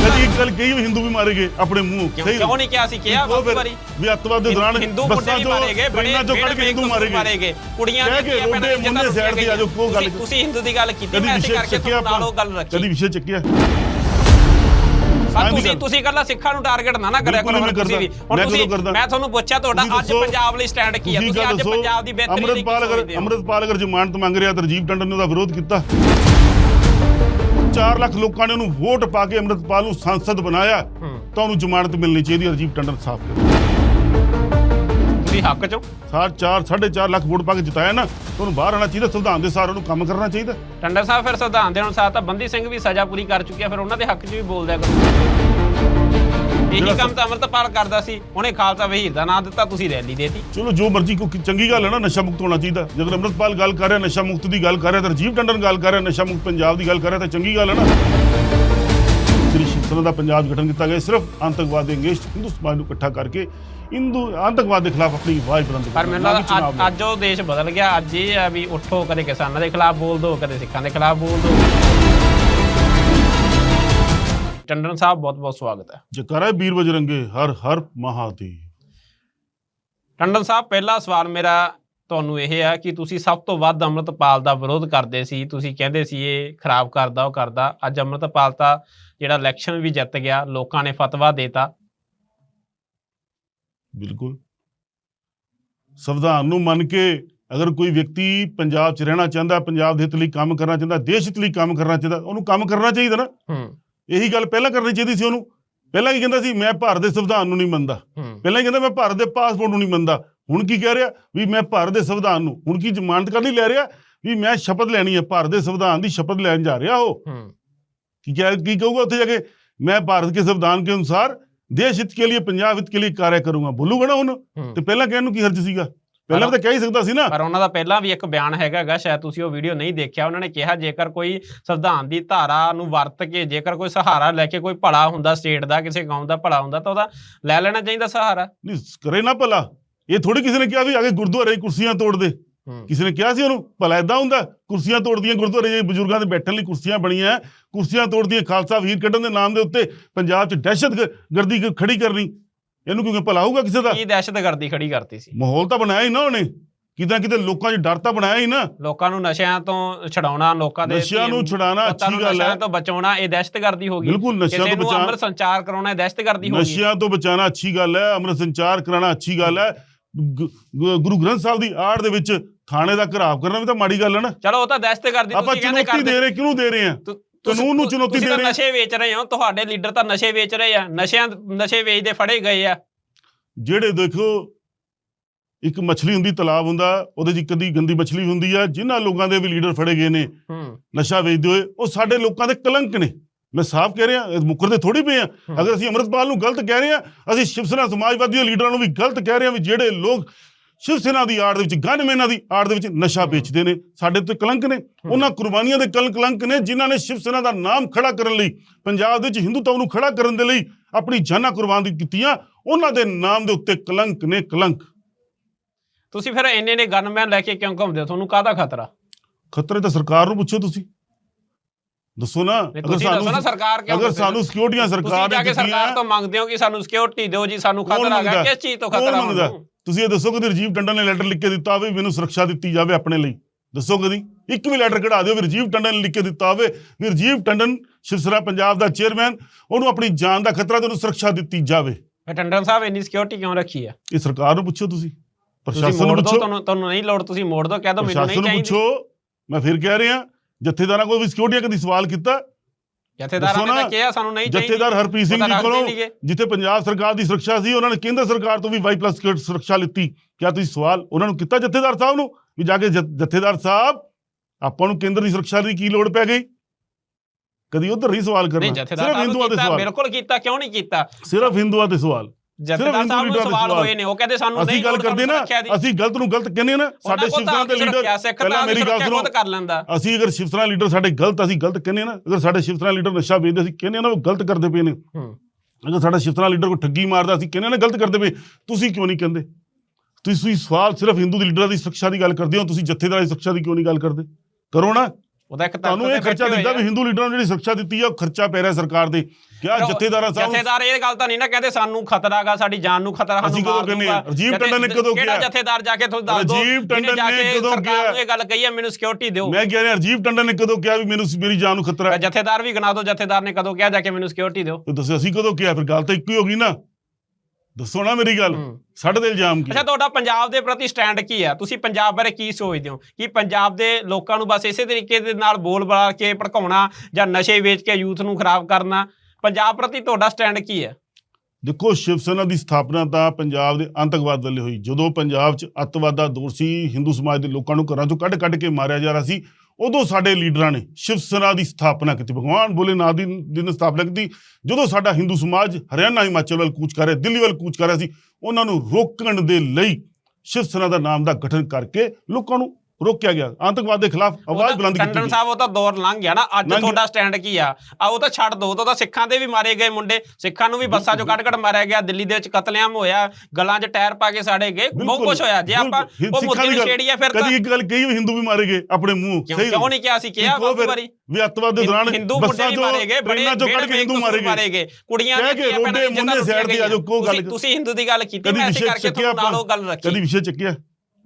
ਕਦੀ ਇੱਕ ਗੱਲ ਕਹੀ ਵੀ ਹਿੰਦੂ ਵੀ ਮਾਰੇ ਗਏ ਆਪਣੇ ਮੂੰਹ ਕਿਉਂ ਨਹੀਂ ਕਿਹਾ ਸੀ ਕਿਹਾ? ਬਹੁਤ ਵਾਰੀ। ਵੀ ਅੱਤਵਾਦ ਦੇ ਦੌਰਾਨ ਹਿੰਦੂ ਮੁੰਡੇ ਵੀ ਮਾਰੇ ਗਏ ਬੜੇ ਕੇ ਹਿੰਦੂ ਮਾਰੇ ਗਏ। ਕੁੜੀਆਂ ਕੇ ਭੈਣਾਂ ਮੁੰਡੇ ਮੁੰਡੇ ਸਾਈਡ ਤੇ ਆ ਜਾਓ, ਕੋਈ ਗੱਲ ਤੁਸੀਂ- ਹਿੰਦੂ ਦੀ ਗੱਲ ਕੀਤੀ ਮੈਂ ਐਸੇ ਕਰਕੇ ਤੁਹਾਨੂੰ ਨਾਲ ਗੱਲ ਰੱਖੀ। ਕਦੀ ਵਿਸ਼ੇ ਚੱਕਿਆ? ਪਰ ਤੁਸੀਂ। ਤੁਸੀਂ ਇਕੱਲਾ ਸਿੱਖਾਂ ਨੂੰ ਟਾਰਗੇਟ ਨਾ ਨਾ ਕਰਿਆ ਕਰੋ ਤੁਸੀਂ ਵੀ। ਹੁਣ ਤੁਸੀਂ? ਮੈਂ ਤੁਹਾਨੂੰ ਪੁੱਛਿਆ ਤੁਹਾਡਾ ਅੱਜ ਪੰਜਾਬ ਲਈ ਸਟੈਂਡ ਕੀ ਹੈ ਤੁਸੀਂ ਅੱਜ ਪੰਜਾਬ ਦੀ ਬਿਹਤਰੀ ਲਈ ਅੰਮ੍ਰਿਤਪਾਲ ਅਗਰ ਅੰਮ੍ਰਿਤਪਾਲ ਅਗਰ ਜ਼ਮਾਨਤ ਮੰਗ ਰਿਹਾ ਤਾਂ ਰਜੀਵ ਟੰਡਨ ਨੇ ਉਹਦਾ ਵਿਰੋਧ ਕੀਤਾ 4 ਲੱਖ ਲੋਕਾਂ ਨੇ ਉਹਨੂੰ ਵੋਟ ਪਾ ਕੇ ਅੰਮ੍ਰਿਤਪਾਲ ਨੂੰ ਸੰਸਦ ਬਣਾਇਆ। ਤਾਂ ਉਹਨੂੰ ਜ਼ਮਾਨਤ ਮਿਲਣੀ ਚਾਹੀਦੀ ਹੈ ਰਜੀਵ ਟੰਡਨ ਸਾਫ਼ ਕਰ ਤੁਸੀਂ ਹੱਕ ਚੋਂ? ਸਾਰ 4 4.5 ਲੱਖ ਵੋਟ ਪਾ ਕੇ ਜਿਤਾਇਆ ਨਾ ਤਾਂ ਉਹਨੂੰ ਬਾਹਰ ਆਣਾ ਚਾਹੀਦਾ ਸੰਵਿਧਾਨ ਦੇ ਸਾਰ ਉਹਨੂੰ ਕੰਮ ਕਰਨਾ ਚਾਹੀਦਾ। ਟੰਡਨ ਸਾਹਿਬ ਫਿਰ ਸੰਵਿਧਾਨ ਦੇ ਅਨੁਸਾਰ ਤਾਂ ਬੰਦੀ ਸਿੰਘ ਵੀ ਸਜ਼ਾ ਪੂਰੀ ਕਰ ਚੁੱਕਿਆ ਫਿਰ ਉਹਨਾਂ ਦੇ ਹੱਕ 'ਚ ਵੀ ਬੋਲਦਿਆ ਕਰੋ ਇਹੀ ਕੰਮ ਤਾਂ ਅਮਰਤਪਾਲ ਕਰਦਾ ਸੀ ਉਹਨੇ ਖਾਲਸਾ ਵਹੀਰ ਦਾ ਨਾਂ ਦਿੱਤਾ ਤੁਸੀਂ ਰੈਲੀ ਦੇਤੀ। ਚਲੋ ਜੋ ਮਰਜ਼ੀ ਕੋ ਚੰਗੀ ਗੱਲ ਹੈ ਨਾ ਨਸ਼ਾ ਮੁਕਤ ਹੋਣਾ ਚਾਹੀਦਾ। ਜਦੋਂ ਅੰਮ੍ਰਿਤਪਾਲ ਗੱਲ ਕਰ ਰਿਹਾ ਨਸ਼ਾ ਮੁਕਤ ਦੀ ਗੱਲ ਕਰ ਰਿਹਾ ਤਾਂ ਰਜੀਵ ਟੰਡਨ ਗੱਲ ਕਰ ਰਿਹਾ ਨਸ਼ਾ ਮੁਕਤ ਪੰਜਾਬ ਦੀ ਗੱਲ ਕਰ ਰਿਹਾ ਤਾਂ ਚੰਗੀ ਗੱਲ ਹੈ ਨਾ। ਸ੍ਰੀ ਸ਼ਿਵ ਸੈਨਾ ਦਾ ਪੰਜਾਬ ਗਠਨ ਕੀਤਾ ਗਿਆ ਸਿਰਫ ਆਤੰਕਵਾਦ ਦੇ ਅੰਗੇਸ਼ ਹਿੰਦੂ ਸਮਾਜ ਨੂੰ ਇਕੱਠਾ ਕਰਕੇ ਹਿੰਦੂ ਆਤੰਕਵਾਦ ਦੇ ਖਿਲਾਫ ਆਪਣੀ ਆਵਾਜ਼ ਬੁਲੰਦ ਪਰ ਮੈਨੂੰ ਲੱਗਦਾ ਅੱਜ- ਉਹ ਦੇਸ਼ ਬਦਲ ਗਿਆ। ਅੱਜ ਇਹ ਆ ਵੀ ਉੱਠੋ ਕਦੇ ਕਿਸਾਨਾਂ ਦੇ ਖਿਲਾਫ ਬੋਲ ਦਿਓ ਕਦੇ ਸਿੱਖਾਂ ਦੇ ਖਿਲਾਫ ਬੋਲ ਦਿਓ ਟੰਡਨ ਸਾਹਿਬ ਬਹੁਤ ਬਹੁਤ ਸਵਾਗਤ ਹੈ। ਜਕਾਰਾ ਵੀਰ ਬਜਰੰਗੇ ਹਰ ਹਰ ਮਹਾਦੇਵ। ਟੰਡਨ ਸਾਹਿਬ ਪਹਿਲਾ ਸਵਾਲ ਮੇਰਾ ਤੁਹਾਨੂੰ ਇਹ ਹੈ ਕਿ ਤੁਸੀਂ ਸਭ ਤੋਂ ਵੱਧ ਅੰਮ੍ਰਿਤਪਾਲ ਦਾ ਵਿਰੋਧ ਕਰਦੇ ਸੀ। ਤੁਸੀਂ ਕਹਿੰਦੇ ਸੀ ਇਹ ਖਰਾਬ ਕਰਦਾ ਉਹ ਕਰਦਾ। ਅੱਜ ਅੰਮ੍ਰਿਤਪਾਲ ਤਾਂ ਜਿਹੜਾ ਇਲੈਕਸ਼ਨ ਵੀ ਜਿੱਤ ਗਿਆ ਲੋਕਾਂ ਨੇ ਫਤਵਾ ਦੇਤਾ। ਬਿਲਕੁਲ। ਸੰਵਿਧਾਨ ਨੂੰ ਮੰਨ ਕੇ ਅਗਰ ਕੋਈ ਵਿਅਕਤੀ ਪੰਜਾਬ 'ਚ ਰਹਿਣਾ ਚਾਹੁੰਦਾ ਪੰਜਾਬ ਦੇ ਹਿੱਤ ਲਈ ਕੰਮ ਕਰਨਾ ਚਾਹੁੰਦਾ ਦੇਸ਼ ਹਿੱਤ ਲਈ ਕੰਮ ਕਰਨਾ ਚਾਹੁੰਦਾ ਉਹਨੂੰ ਕੰਮ ਕਰਨਾ ਚਾਹੀਦਾ ਨਾ। ਹੂੰ। ਇਹੀ ਗੱਲ ਪਹਿਲਾਂ ਕਰਨੀ ਚਾਹੀਦੀ ਸੀ ਉਹਨੂੰ। ਪਹਿਲਾਂ ਕੀ ਕਹਿੰਦਾ ਸੀ ਮੈਂ ਭਾਰਤ ਦੇ ਸੰਵਿਧਾਨ ਨੂੰ ਨਹੀਂ ਮੰਨਦਾ। ਪਹਿਲਾਂ ਹੀ ਕਹਿੰਦਾ ਮੈਂ ਭਾਰਤ ਦੇ ਪਾਸਪੋਰਟ ਨੂੰ ਨਹੀਂ ਮੰਨਦਾ। ਹੁਣ ਕੀ ਕਹਿ ਰਿਹਾ ਵੀ ਮੈਂ ਭਾਰਤ ਦੇ ਸੰਵਿਧਾਨ ਨੂੰ ਹੁਣ ਕੀ ਜ਼ਮਾਨਤ ਕਰ ਲਈ ਲੈ ਰਿਹਾ ਵੀ ਮੈਂ ਸ਼ਪਥ ਲੈਣੀ ਹੈ ਭਾਰਤ ਦੇ ਸੰਵਿਧਾਨ ਦੀ ਸ਼ਪਥ ਲੈਣ ਜਾ ਰਿਹਾ ਉਹ। ਹੂੰ। ਕੀ ਕਹਿ ਕੀ ਕਹੂਗਾ ਉੱਥੇ ਜਾ ਕੇ? ਮੈਂ ਭਾਰਤ ਕੇ ਸੰਵਿਧਾਨ ਕੇ ਅਨੁਸਾਰ ਦੇਸ਼ ਹਿੱਤ ਕੇ ਲਈ ਪੰਜਾਬ ਹਿੱਤ ਕੇ ਲਈ ਕਾਰਜ ਕਰੂੰਗਾ। ਬੋਲੂਗਾ ਨਾ ਉਹਨੂੰ ਹੂੰ। ਤੇ ਪਹਿਲਾਂ ਕਹਿਣ ਨੂੰ ਕੀ ਹਰਜ ਸੀਗਾ? ਪਹਿਲਾਂ ਤਾਂ ਕਹਿ ਹੀ ਸਕਦਾ ਸੀ ਨਾ। ਪਰ ਉਹਨਾਂ ਦਾ ਪਹਿਲਾਂ ਵੀ ਇੱਕ ਬਿਆਨ ਹੈਗਾਗਾ ਸ਼ਾਇਦ ਤੁਸੀਂ ਉਹ ਵੀਡੀਓ ਨਹੀਂ ਦੇਖਿਆ ਉਹਨਾਂ ਨੇ ਕਿਹਾ ਜੇਕਰ ਕੋਈ ਸੰਵਿਧਾਨ ਦੀ ਧਾਰਾ ਨੂੰ ਵਰਤ ਕੇ ਜੇਕਰ ਕੋਈ ਸਹਾਰਾ ਲੈ ਕੇ ਕੋਈ ਭਲਾ ਹੁੰਦਾ ਸਟੇਟ ਦਾ ਕਿਸੇ ਕੌਮ ਦਾ ਭਲਾ ਹੁੰਦਾ ਤਾਂ ਉਹਦਾ ਲੈ ਲੈਣਾ ਚਾਹੀਦਾ ਸਹਾਰਾ। ਨਹੀਂ ਕਰੇ ਨਾ ਭਲਾ। ਇਹ ਥੋੜੀ ਕਿਸੇ ਨੇ ਕਿਹਾ ਵੀ ਆਗੇ ਗੁਰਦੁਆਰੇ ਕੁਰਸੀਆਂ ਤੋੜ ਦੇ। ਕਿਸੇ ਨੇ ਕਿਹਾ ਸੀ ਉਹਨੂੰ? ਭਲਾ ਇਦਾਂ ਹੁੰਦਾ ਕੁਰਸੀਆਂ ਤੋੜਦੀਆਂ ਗੁਰਦੁਆਰੇ 'ਚ ਬਜ਼ੁਰਗਾਂ ਦੇ ਬੈਠਣ ਲਈ ਕੁਰਸੀਆਂ ਬਣੀਆਂ ਕੁਰਸੀਆਂ ਤੋੜਦੀਆਂ ਖਾਲਸਾ ਵੀਰ ਕੱਢਣ ਦੇ ਨਾਮ ਦੇ ਉੱਤੇ ਪੰਜਾਬ 'ਚ ਦਹਿਸ਼ਤ ਗਰਦੀ ਖੜੀ ਕਰਨੀ। ਇਹਨੂੰ ਕਿਉਂਕਿ ਭਲਾ ਹੋਊਗਾ ਕਿਸੇ ਦਾ? ਕੀ ਦਹਿਸ਼ਤਗਰਦੀ ਖੜੀ ਕਰਤੀ ਸੀ? ਮਾਹੌਲ ਤਾਂ ਬਣਾਇਆ ਹੀ ਨਾ ਉਹਨੇ। ਨਾ ਕਿਤੇ ਲੋਕਾਂ 'ਚ ਡਰ ਤਾਂ ਬਣਾਇਆ ਹੀ ਨਾ। ਲੋਕਾਂ ਨੂੰ ਨਸ਼ਿਆਂ ਤੋਂ ਛਡਾਉਣਾ ਲੋਕਾਂ ਦੇ ਨਸ਼ਿਆਂ ਨੂੰ ਛੁਡਾਉਣਾ ਅੱਛੀ ਗੱਲ ਹੈ। ਨਸ਼ਿਆਂ ਤੋਂ ਬਚਾਉਣਾ ਇਹ ਦਹਿਸ਼ਤਗਰਦੀ ਹੋ ਗਈ। ਬਿਲਕੁਲ ਨਸ਼ਿਆਂ ਤੋਂ ਬਚਾਉਣਾ। ਅੰਮ੍ਰਿਤ ਸੰਚਾਰ ਕਰਾਉਣਾ ਇਹ ਦਹਿਸ਼ਤਗਰਦੀ ਹੋ ਗਈ। ਨਸ਼ਿਆਂ ਤੋਂ ਬਚਾਉਣਾ ਅੱਛੀ ਗੱਲ ਹੈ। ਅੰਮ੍ਰਿਤ ਸੰਚਾਰ ਕਰਾਉਣਾ ਅੱਛੀ ਗੱਲ ਹੈ। ਗੁਰੂ ਗ੍ਰੰਥ ਸਾਹਿਬ ਦੀ ਆੜ ਦੇ ਵਿੱਚ ਥਾਣੇ ਦਾ ਘਰਾਵ ਕਰਨਾ ਵੀ ਤਾਂ ਮਾੜੀ ਗੱਲ ਹੈ ਨਾ। ਚਲੋ ਉਹ ਤਾਂ ਦਹਿਸ਼ਤਗਰਦੀ ਆਪਾਂ ਤੁਸੀਂ ਕਹਿੰਦੇ ਚੁਣੌਤੀ ਕਰਦੇ। ਦੇ ਰਹੇ ਕਿਹਨੂੰ ਦੇ ਰਹੇ ਆ? ਕਾਨੂੰਨ ਨੂੰ ਚੁਣੌਤੀ ਦੇ ਰਹੇ ਆ। ਨਸ਼ੇ ਵੇਚ ਰਹੇ ਹੋ ਤੁਹਾਡੇ ਲੀਡਰ ਤਾਂ ਨਸ਼ੇ ਵੇਚ ਰਹੇ ਆ ਨਸ਼ਿਆਂ ਨਸ਼ੇ ਵੇਚਦੇ ਫੜੇ ਗਏ ਆ। ਜਿਹੜੇ ਦੇਖੋ ਇੱਕ ਮੱਛਲੀ ਹੁੰਦੀ ਤਲਾਬ ਹੁੰਦਾ ਉਹਦੇ 'ਚ ਅੱਧੀ ਗੰਦੀ ਮੱਛਲੀ ਹੁੰਦੀ ਆ ਜਿਨ੍ਹਾਂ ਲੋਕਾਂ ਦੇ ਵੀ ਲੀਡਰ ਫੜੇ ਗਏ ਨੇ। ਨਸ਼ਾ ਵੇਚਦੇ ਹੋਏ ਉਹ ਸਾਡੇ ਲੋਕਾਂ ਦੇ ਕਲੰਕ ਨੇ। ਮੈਂ ਸਾਫ਼ ਕਹਿ ਰਿਹਾ ਇਹ ਮੁੱਕਰਦੇ ਥੋੜੀ ਪਏ ਆ। ਅਗਰ ਅਸੀਂ ਅੰਮ੍ਰਿਤਪਾਲ ਨੂੰ ਗਲਤ ਕਹਿ ਰਹੇ ਆ ਅਸੀਂ ਸ਼ਿਵ ਸੈਨਾ ਸਮਾਜਵਾਦੀ ਲੀਡਰਾਂ ਨੂੰ ਵੀ ਗਲਤ ਕਹਿ ਰਹੇ ਆ ਵੀ ਜਿਹੜੇ ਲੋਕ ਸ਼ਿਵ ਸੈਨਾ ਦੀ ਆੜ ਦੇ ਵਿੱਚ ਗਨਮੈਨਾਂ ਦੀ ਆੜ ਦੇ ਵਿੱਚ ਨਸ਼ਾ ਵੇਚਦੇ ਨੇ ਸਾਡੇ ਤੇ ਕਲੰਕ ਨੇ। ਉਹਨਾਂ ਕੁਰਬਾਨੀਆਂ ਦੇ ਕਲ ਕਲੰਕ ਨੇ ਜਿਨ੍ਹਾਂ ਨੇ ਸ਼ਿਵ ਸੈਨਾ ਦਾ ਨਾਮ ਖੜਾ ਕਰਨ ਲਈ ਪੰਜਾਬ ਦੇ ਵਿੱਚ ਹਿੰਦੂਤਵ ਨੂੰ ਖੜਾ ਕਰਨ ਦੇ ਲਈ ਆਪਣੀ ਜਾਨਾਂ ਕੁਰਬਾਨ ਕੀਤੀਆਂ ਉਹਨਾਂ ਦੇ ਨਾਮ ਦੇ ਉੱਤੇ ਕਲੰਕ ਨੇ ਕਲੰਕ। ਤੁਸੀਂ ਫਿਰ ਇੰਨੇ ਨੇ ਗਨਮੈਨ ਲੈ ਕੇ ਕਿਉਂ ਘੁੰਮਦੇ ਹੋ? ਤੁਹਾਨੂੰ ਕਾਹਦਾ ਖਤਰਾ? ਖਤਰੇ ਤਾਂ ਸਰਕਾਰ ਨੂੰ ਪੁੱਛੋ ਤੁਸੀਂ। ਦੱਸੋ ਨਾ ਅਗਰ ਤੁਸੀਂ ਸਾਨੂੰ ਸਰਕਾਰ ਕਿਉਂ ਅਗਰ ਸਾਨੂੰ? ਸਿਕਿਉਰਟੀਆਂ ਤੁਸੀਂ ਸਰਕਾਰ ਜਾ ਨੇ ਕੇ ਸਰਕਾਰ ਦਿੱਤੀਆਂ ਤੋਂ ਮੰਗਦੇ ਹੋ ਕਿ ਸਾਨੂੰ ਸਿਕਿਉਰਿਟੀ ਦਿਓ ਜੀ ਸਾਨੂੰ ਖਤਰਾ ਮੰਗਦਾ? ਕਿਸ ਚੀਜ਼ ਤੋਂ ਖਤਰਾ ਮੰਗਦਾ? ਤੁਸੀਂ ਇਹ ਦੱਸੋ ਕਿ ਰਜੀਵ ਟੰਡਨ ਨੇ ਲੈਟਰ ਲਿਖ ਕੇ ਦਿੱਤਾ ਹੋਵੇ ਮੈਨੂੰ ਸੁਰੱਖਿਆ ਦਿੱਤੀ ਜਾਵੇ ਆਪਣੇ ਲਈ। ਦੱਸੋ ਕਦੀ? ਇੱਕ ਵੀ ਲੈਟਰ ਕਢਾ ਦਿਓ ਵੀ ਰਜੀਵ ਟੰਡਨ ਨੇ ਲਿਖ ਕੇ ਦਿੱਤਾ ਹੋਵੇ ਵੀ ਰਜੀਵ ਟੰਡਨ ਸ਼ਿਵ ਸੈਨਾ ਪੰਜਾਬ ਦਾ ਚੇਅਰਮੈਨ ਉਹਨੂੰ ਆਪਣੀ ਜਾਨ ਦਾ ਖਤਰਾ ਤੇ ਉਹਨੂੰ ਸੁਰੱਖਿਆ ਦਿੱਤੀ ਜਾਵੇ। ਫਿਰ ਟੰਡਨ ਸਾਹਿਬ ਇੰਨੀ ਸਿਕਿਉਰਿਟੀ ਕਿਉਂ ਰੱਖੀ ਆ? ਇਹ ਸਰਕਾਰ ਨੂੰ ਪੁੱਛੋ ਤੁਸੀਂ। ਪ੍ਰਸ਼ਾਸਨ ਨੂੰ ਪੁੱਛੋ। ਤੁਹਾਨੂੰ ਤੁਹਾਨੂੰ ਨਹੀਂ ਲੋੜ ਤੁਸੀਂ ਮੋੜ ਦਿਓ ਕਹਿ ਦਿਓ ਮੈਨੂੰ ਪ੍ਰਸ਼ਾਸਨ ਨਹੀਂ ਨੂੰ ਚਾਹੀਦੀ। ਪੁੱਛੋ। ਮੈਂ ਫਿਰ ਕਹਿ ਰਿਹਾ ਜਥੇਦਾਰਾਂ ਕੋਲ ਵੀ ਸਿਕਿਉਰਟੀ ਕਦੀ ਸਵਾਲ ਕੀਤਾ? ਜਥੇਦਾਰਾਂ ਨੇ ਤਾਂ ਕਿਹਾ ਸਾਨੂੰ ਨਹੀਂ ਚਾਹੀਦੀ। ਜਥੇਦਾਰ ਹਰਪ੍ਰੀਤ ਸਿੰਘ ਜੀ ਕੋਲੋਂ। ਜਿੱਥੇ ਪੰਜਾਬ ਸਰਕਾਰ ਦੀ ਸੁਰੱਖਿਆ ਸੀ ਉਹਨਾਂ ਨੇ ਕੇਂਦਰ ਸਰਕਾਰ ਤੋਂ ਵੀ ਵਾਈ ਪਲੱਸ ਸੁਰੱਖਿਆ ਲਿੱਤੀ। ਕਿਆ ਤੁਸੀਂ ਸਵਾਲ ਉਹਨਾਂ ਨੂੰ ਕੀਤਾ ਜਥੇਦਾਰ ਸਾਹਿਬ ਨੂੰ? ਵੀ ਜਾ ਕੇ ਜਥ- ਜਥੇਦਾਰ ਸਾਹਿਬ ਆਪਾਂ ਨੂੰ ਕੇਂਦਰ ਦੀ ਸੁਰੱਖਿਆ ਦੀ ਕੀ ਲੋੜ ਪੈ ਗਈ? ਕਦੀ ਉਧਰ ਨਹੀਂ ਸਵਾਲ ਕਰਨਾ। ਸਿਰਫ ਹਿੰਦੂਆਂ ਦੇ ਸਵਾਲ। ਬਿਲਕੁਲ ਕੀਤਾ ਕਿਉਂ ਨਹੀਂ ਕੀਤਾ? ਸਿਰਫ ਹਿੰਦੂਆਂ ਦੇ ਸਵਾਲ। ਜਥੇਦਾਰ ਸਾਹਿਬ ਨੂੰ ਸਵਾਲ। ਹੋਏ ਨੇ ਉਹ ਕਹਿੰਦੇ ਸਾਨੂੰ ਅਸੀਂ ਨਹੀਂ ਗੱਲ ਲੋੜ ਕਰਦੇ ਨਾ। ਅਸੀਂ ਗਲਤ ਨੂੰ ਗਲਤ ਕਹਿੰਦੇ ਨਾ ਸਾਡੇ ਉਹਨਾਂ ਕੋਲ ਸ਼ਿਵ ਸੈਨਾ ਦੇ ਲੀਡਰ ਪਹਿਲਾਂ ਮੇਰੀ ਗੱਲ ਸੁਣੋ। ਖੁਦ ਕਰ ਲੈਂਦਾ। ਅਸੀਂ ਅਗਰ ਸ਼ਿਵ ਸੈਨਾ ਲੀਡਰ ਸਾਡੇ ਗਲਤ ਅਸੀਂ ਗਲਤ ਕਹਿੰਦੇ ਨਾ ਅਗਰ ਸਾਡੇ ਸ਼ਿਵ ਸੈਨਾ ਲੀਡਰ ਨਸ਼ਾ ਵੇਚਦੇ ਅਸੀਂ ਕਹਿੰਦੇ ਨਾ ਉਹ ਗਲਤ ਕਰਦੇ ਪਏ ਨੇ। ਅਗਰ ਸਾਡਾ ਸ਼ਿਵ ਸੈਨਾ ਲੀਡਰ ਕੋਈ ਠੱਗੀ ਮਾਰਦਾ ਅਸੀਂ ਕਹਿੰਦੇ ਨਾ ਗਲਤ ਕਰਦੇ ਪਏ। ਤੁਸੀਂ ਕਿਉਂ ਨਹੀਂ ਕਹਿੰਦੇ? ਤੁਸੀਂ ਸਵਾਲ ਸਿਰਫ ਹਿੰਦੂ ਦੇ ਲੀਡਰਾਂ ਦੀ ਸੁਰੱਖਿਆ ਦੀ ਗੱਲ ਕਰਦੇ ਹੋ ਤੁਸੀਂ ਜਥੇਦਾਰ ਦੀ ਸੁਰੱਖਿਆ ਦੀ ਕਿਉਂ ਨਹੀਂ ਗੱਲ ਕਰਦੇ? ਕਰੋ ਨਾ। ਉਹਦਾ ਇੱਕ ਤੁਹਾਨੂੰ ਇਹ ਖਰਚਾ ਦਿੱਤਾ ਵੀ ਹਿੰਦੂ ਲੀਡਰਾਂ ਨੂੰ ਜਿਹੜੀ ਸੁਰੱਖਿਆ ਦਿੱਤੀ ਆ ਉਹ ਖਰਚਾ ਪੈ ਰਿਹਾ ਸਰਕਾਰ ਦੇ ਉਹ ਜਥੇਦਾਰਾਂ ਸਾਹਿਬ ਜਥੇਦਾਰ ਇਹ ਗੱਲ ਤਾਂ ਨਹੀਂ ਨਾ ਕਹਿੰਦੇ ਸਾਨੂੰ ਖਤਰਾ ਗਾ ਸਾਡੀ ਜਾਨ ਨੂੰ ਖਤਰਾ ਸਾਨੂੰ ਮਾਰ ਕਹਿੰਦੇ ਦੂਗਾ। ਆ? ਰਾਜੀਵ ਟੰਡਨ ਨੇ ਕਦੋਂ ਕਿਹੜਾ ਕਿਹਾ? ਜਥੇਦਾਰ ਜਾ ਕੇ ਤੁਹਾਨੂੰ ਦੱਸ ਦਿਓ ਰਾਜੀਵ ਟੰਡਨ ਨੇ ਕਦੋਂ ਸਰਕਾਰ ਕਿਹਾ? ਨੂੰ ਇਹ ਗੱਲ ਕਹੀ ਹੈ ਮੈਨੂੰ ਸਿਕਿਉਰਿਟੀ ਦਿਓ ਮੈਂ ਕਹਿ ਰਾਜੀਵ ਟੰਡਨ ਨੇ ਕਦੋਂ ਕਿਹਾ ਵੀ ਮੈਨੂੰ ਮੇਰੀ ਜਾਨ ਨੂੰ ਖਤਰਾ ਹੈ ਜਥੇਦਾਰ ਵੀ ਗਣਾ ਦਿਓ ਜਥੇਦਾਰ ਨੇ ਕਦੋਂ ਕਿਹਾ ਜਾ ਕੇ ਮੈਨੂੰ ਸਿਕਿਉਰਿਟੀ ਦਿਓ ਤੇ ਦੱਸੋ ਅਸੀਂ ਕਦੋਂ ਕਿਹਾ ਫਿਰ ਗੱਲ ਤਾਂ ਇੱਕੋ ਹੀ ਹੋ ਗਈ ਨਾ ਦੱਸੋ ਨਾ ਮੇਰੀ ਗੱਲ। ਸਾਡੇ ਤੇ ਇਲਜ਼ਾਮ ਕੀ ਅੱਛਾ ਤੁਹਾਡਾ ਪੰਜਾਬ ਦੇ ਪ੍ਰਤੀ ਸਟੈਂਡ ਕੀ ਹੈ? ਤੁਸੀਂ ਪੰਜਾਬ ਬਾਰੇ ਕੀ ਸੋਚਦੇ ਹੋ? ਕਿ ਪੰਜਾਬ ਦੇ ਲੋਕਾਂ ਨੂੰ ਬਸ ਇਸੇ ਤਰੀਕੇ ਦੇ ਨਾਲ ਬੋਲ ਬਲਾ ਕੇ ਭੜਕਾਉਣਾ ਜਾਂ ਨਸ਼ੇ ਵੇਚ ਕੇ ਯੂਥ ਨੂੰ ਖਰਾਬ ਕਰਨਾ? ਪੰਜਾਬ ਪ੍ਰਤੀ ਤੁਹਾਡਾ ਸਟੈਂਡ ਕੀ ਹੈ? ਦੇਖੋ ਸ਼ਿਵ ਸੈਨਾ ਦੀ ਸਥਾਪਨਾ ਤਾਂ ਪੰਜਾਬ ਦੇ ਆਤੰਕਵਾਦ ਵੇਲੇ ਹੋਈ। ਜਦੋਂ ਪੰਜਾਬ 'ਚ ਅੱਤਵਾਦ ਦਾ ਦੌਰ ਸੀ ਹਿੰਦੂ ਸਮਾਜ ਦੇ ਲੋਕਾਂ ਨੂੰ ਘਰਾਂ 'ਚੋਂ ਕੱਢ-ਕੱਢ ਕੇ ਮਾਰਿਆ ਜਾ ਰਿਹਾ ਸੀ ਉਦੋਂ ਸਾਡੇ ਲੀਡਰਾਂ ਨੇ ਸ਼ਿਵ ਸੈਨਾ ਦੀ ਸਥਾਪਨਾ ਕੀਤੀ, ਭਗਵਾਨ ਬੋਲੇ ਨਾਥ ਦੀ ਨੇ ਸਥਾਪਨਾ ਕੀਤੀ। ਜਦੋਂ ਸਾਡਾ ਹਿੰਦੂ ਸਮਾਜ ਹਰਿਆਣਾ, ਹਿਮਾਚਲ ਵੱਲ ਕੂਚ ਕਰ ਰਿਹਾ, ਦਿੱਲੀ ਵੱਲ ਕੂਚ ਕਰ ਰਿਹਾ ਸੀ, ਉਹਨਾਂ ਨੂੰ ਰੋਕਣ ਦੇ ਲਈ ਸ਼ਿਵ ਸੈਨਾ ਦਾ ਨਾਮ ਦਾ ਗਠਨ ਕਰਕੇ ਲੋਕਾਂ ਨੂੰ ਰੋਕਿਆ ਗਿਆ। ਆਤੰਕਵਾਦ ਦੇ ਖਿਲਾਫ ਆਵਾਜ਼ ਬੁਲੰਦ ਕੀਤੀ ਟੰਡਨ ਸਾਹਿਬ ਉਹ ਤਾਂ ਦੌਰ ਲੰਘ ਗਿਆ ਨਾ। ਅੱਜ ਤੁਹਾਡਾ ਸਟੈਂਡ ਕੀ ਆ? ਆ ਉਹ ਤਾਂ ਛੱਡ ਦੋ। ਉਹ ਤਾਂ ਸਿੱਖਾਂ ਦੇ ਵੀ ਮਾਰੇ ਗਏ ਮੁੰਡੇ। ਸਿੱਖਾਂ ਨੂੰ ਵੀ ਬੱਸਾਂ 'ਚੋਂ ਕੱਢ-ਕੱਢ ਮਾਰਿਆ ਗਿਆ। ਦਿੱਲੀ ਦੇ ਵਿੱਚ ਕਤਲੇਆਮ ਹੋਇਆ। ਗਲਾਂ 'ਚ ਟਾਇਰ ਪਾ ਕੇ ਸਾੜੇ ਗਏ। ਬਹੁਤ ਕੁਝ ਹੋਇਆ। ਜੇ ਆਪਾਂ। ਉਹ ਮੁੱਦੇ ਦੀ ਨੂੰ ਛੇੜੀਏ ਫਿਰ ਤਾਂ ਕਦੀ ਇੱਕ ਗੱਲ ਕਹੀ ਵੀ ਹਿੰਦੂ ਵੀ ਮਾਰੇ ਗਏ ਆਪਣੇ ਮੂੰਹ। ਕਿਉਂ ਕਿਉਂ ਨਹੀਂ ਕਿਹਾ ਸੀ? ਕਿਹਾ ਵਾਰੀ। ਵੀ ਅੱਤਵਾਦ ਦੇ ਦੌਰਾਨ ਹਿੰਦੂ ਬੱਸਾਂ ਚੋਂ ਮਾਰੇ ਗਏ। ਬੜੇ ਟ੍ਰੇਨਾਂ ਚੋਂ ਕੱਢ ਕੇ ਹਿੰਦੂ ਮਾਰੇ ਗਏ। ਕੁੜੀਆਂ ਕੇ ਕੀ ਆਪਣਾ ਰੋਡੇ ਮੁੰਨੇ ਸਾਈਡ ਤੇ ਆ। ਜਾਓ, ਕਹੋ ਗੱਲ। ਤੁਸੀਂ- ਹਿੰਦੂ ਦੀ ਗੱਲ ਕੀਤੀ ਕਦੀ ਮੈਂ ਇਸੇ ਕਰਕੇ ਤੁਹਾਨੂੰ ਨਾਲ ਉਹ ਗੱਲ ਕਦੀ ਰੱਖੀ ਵਿਸ਼ੇ ਚੱਕਿਆ?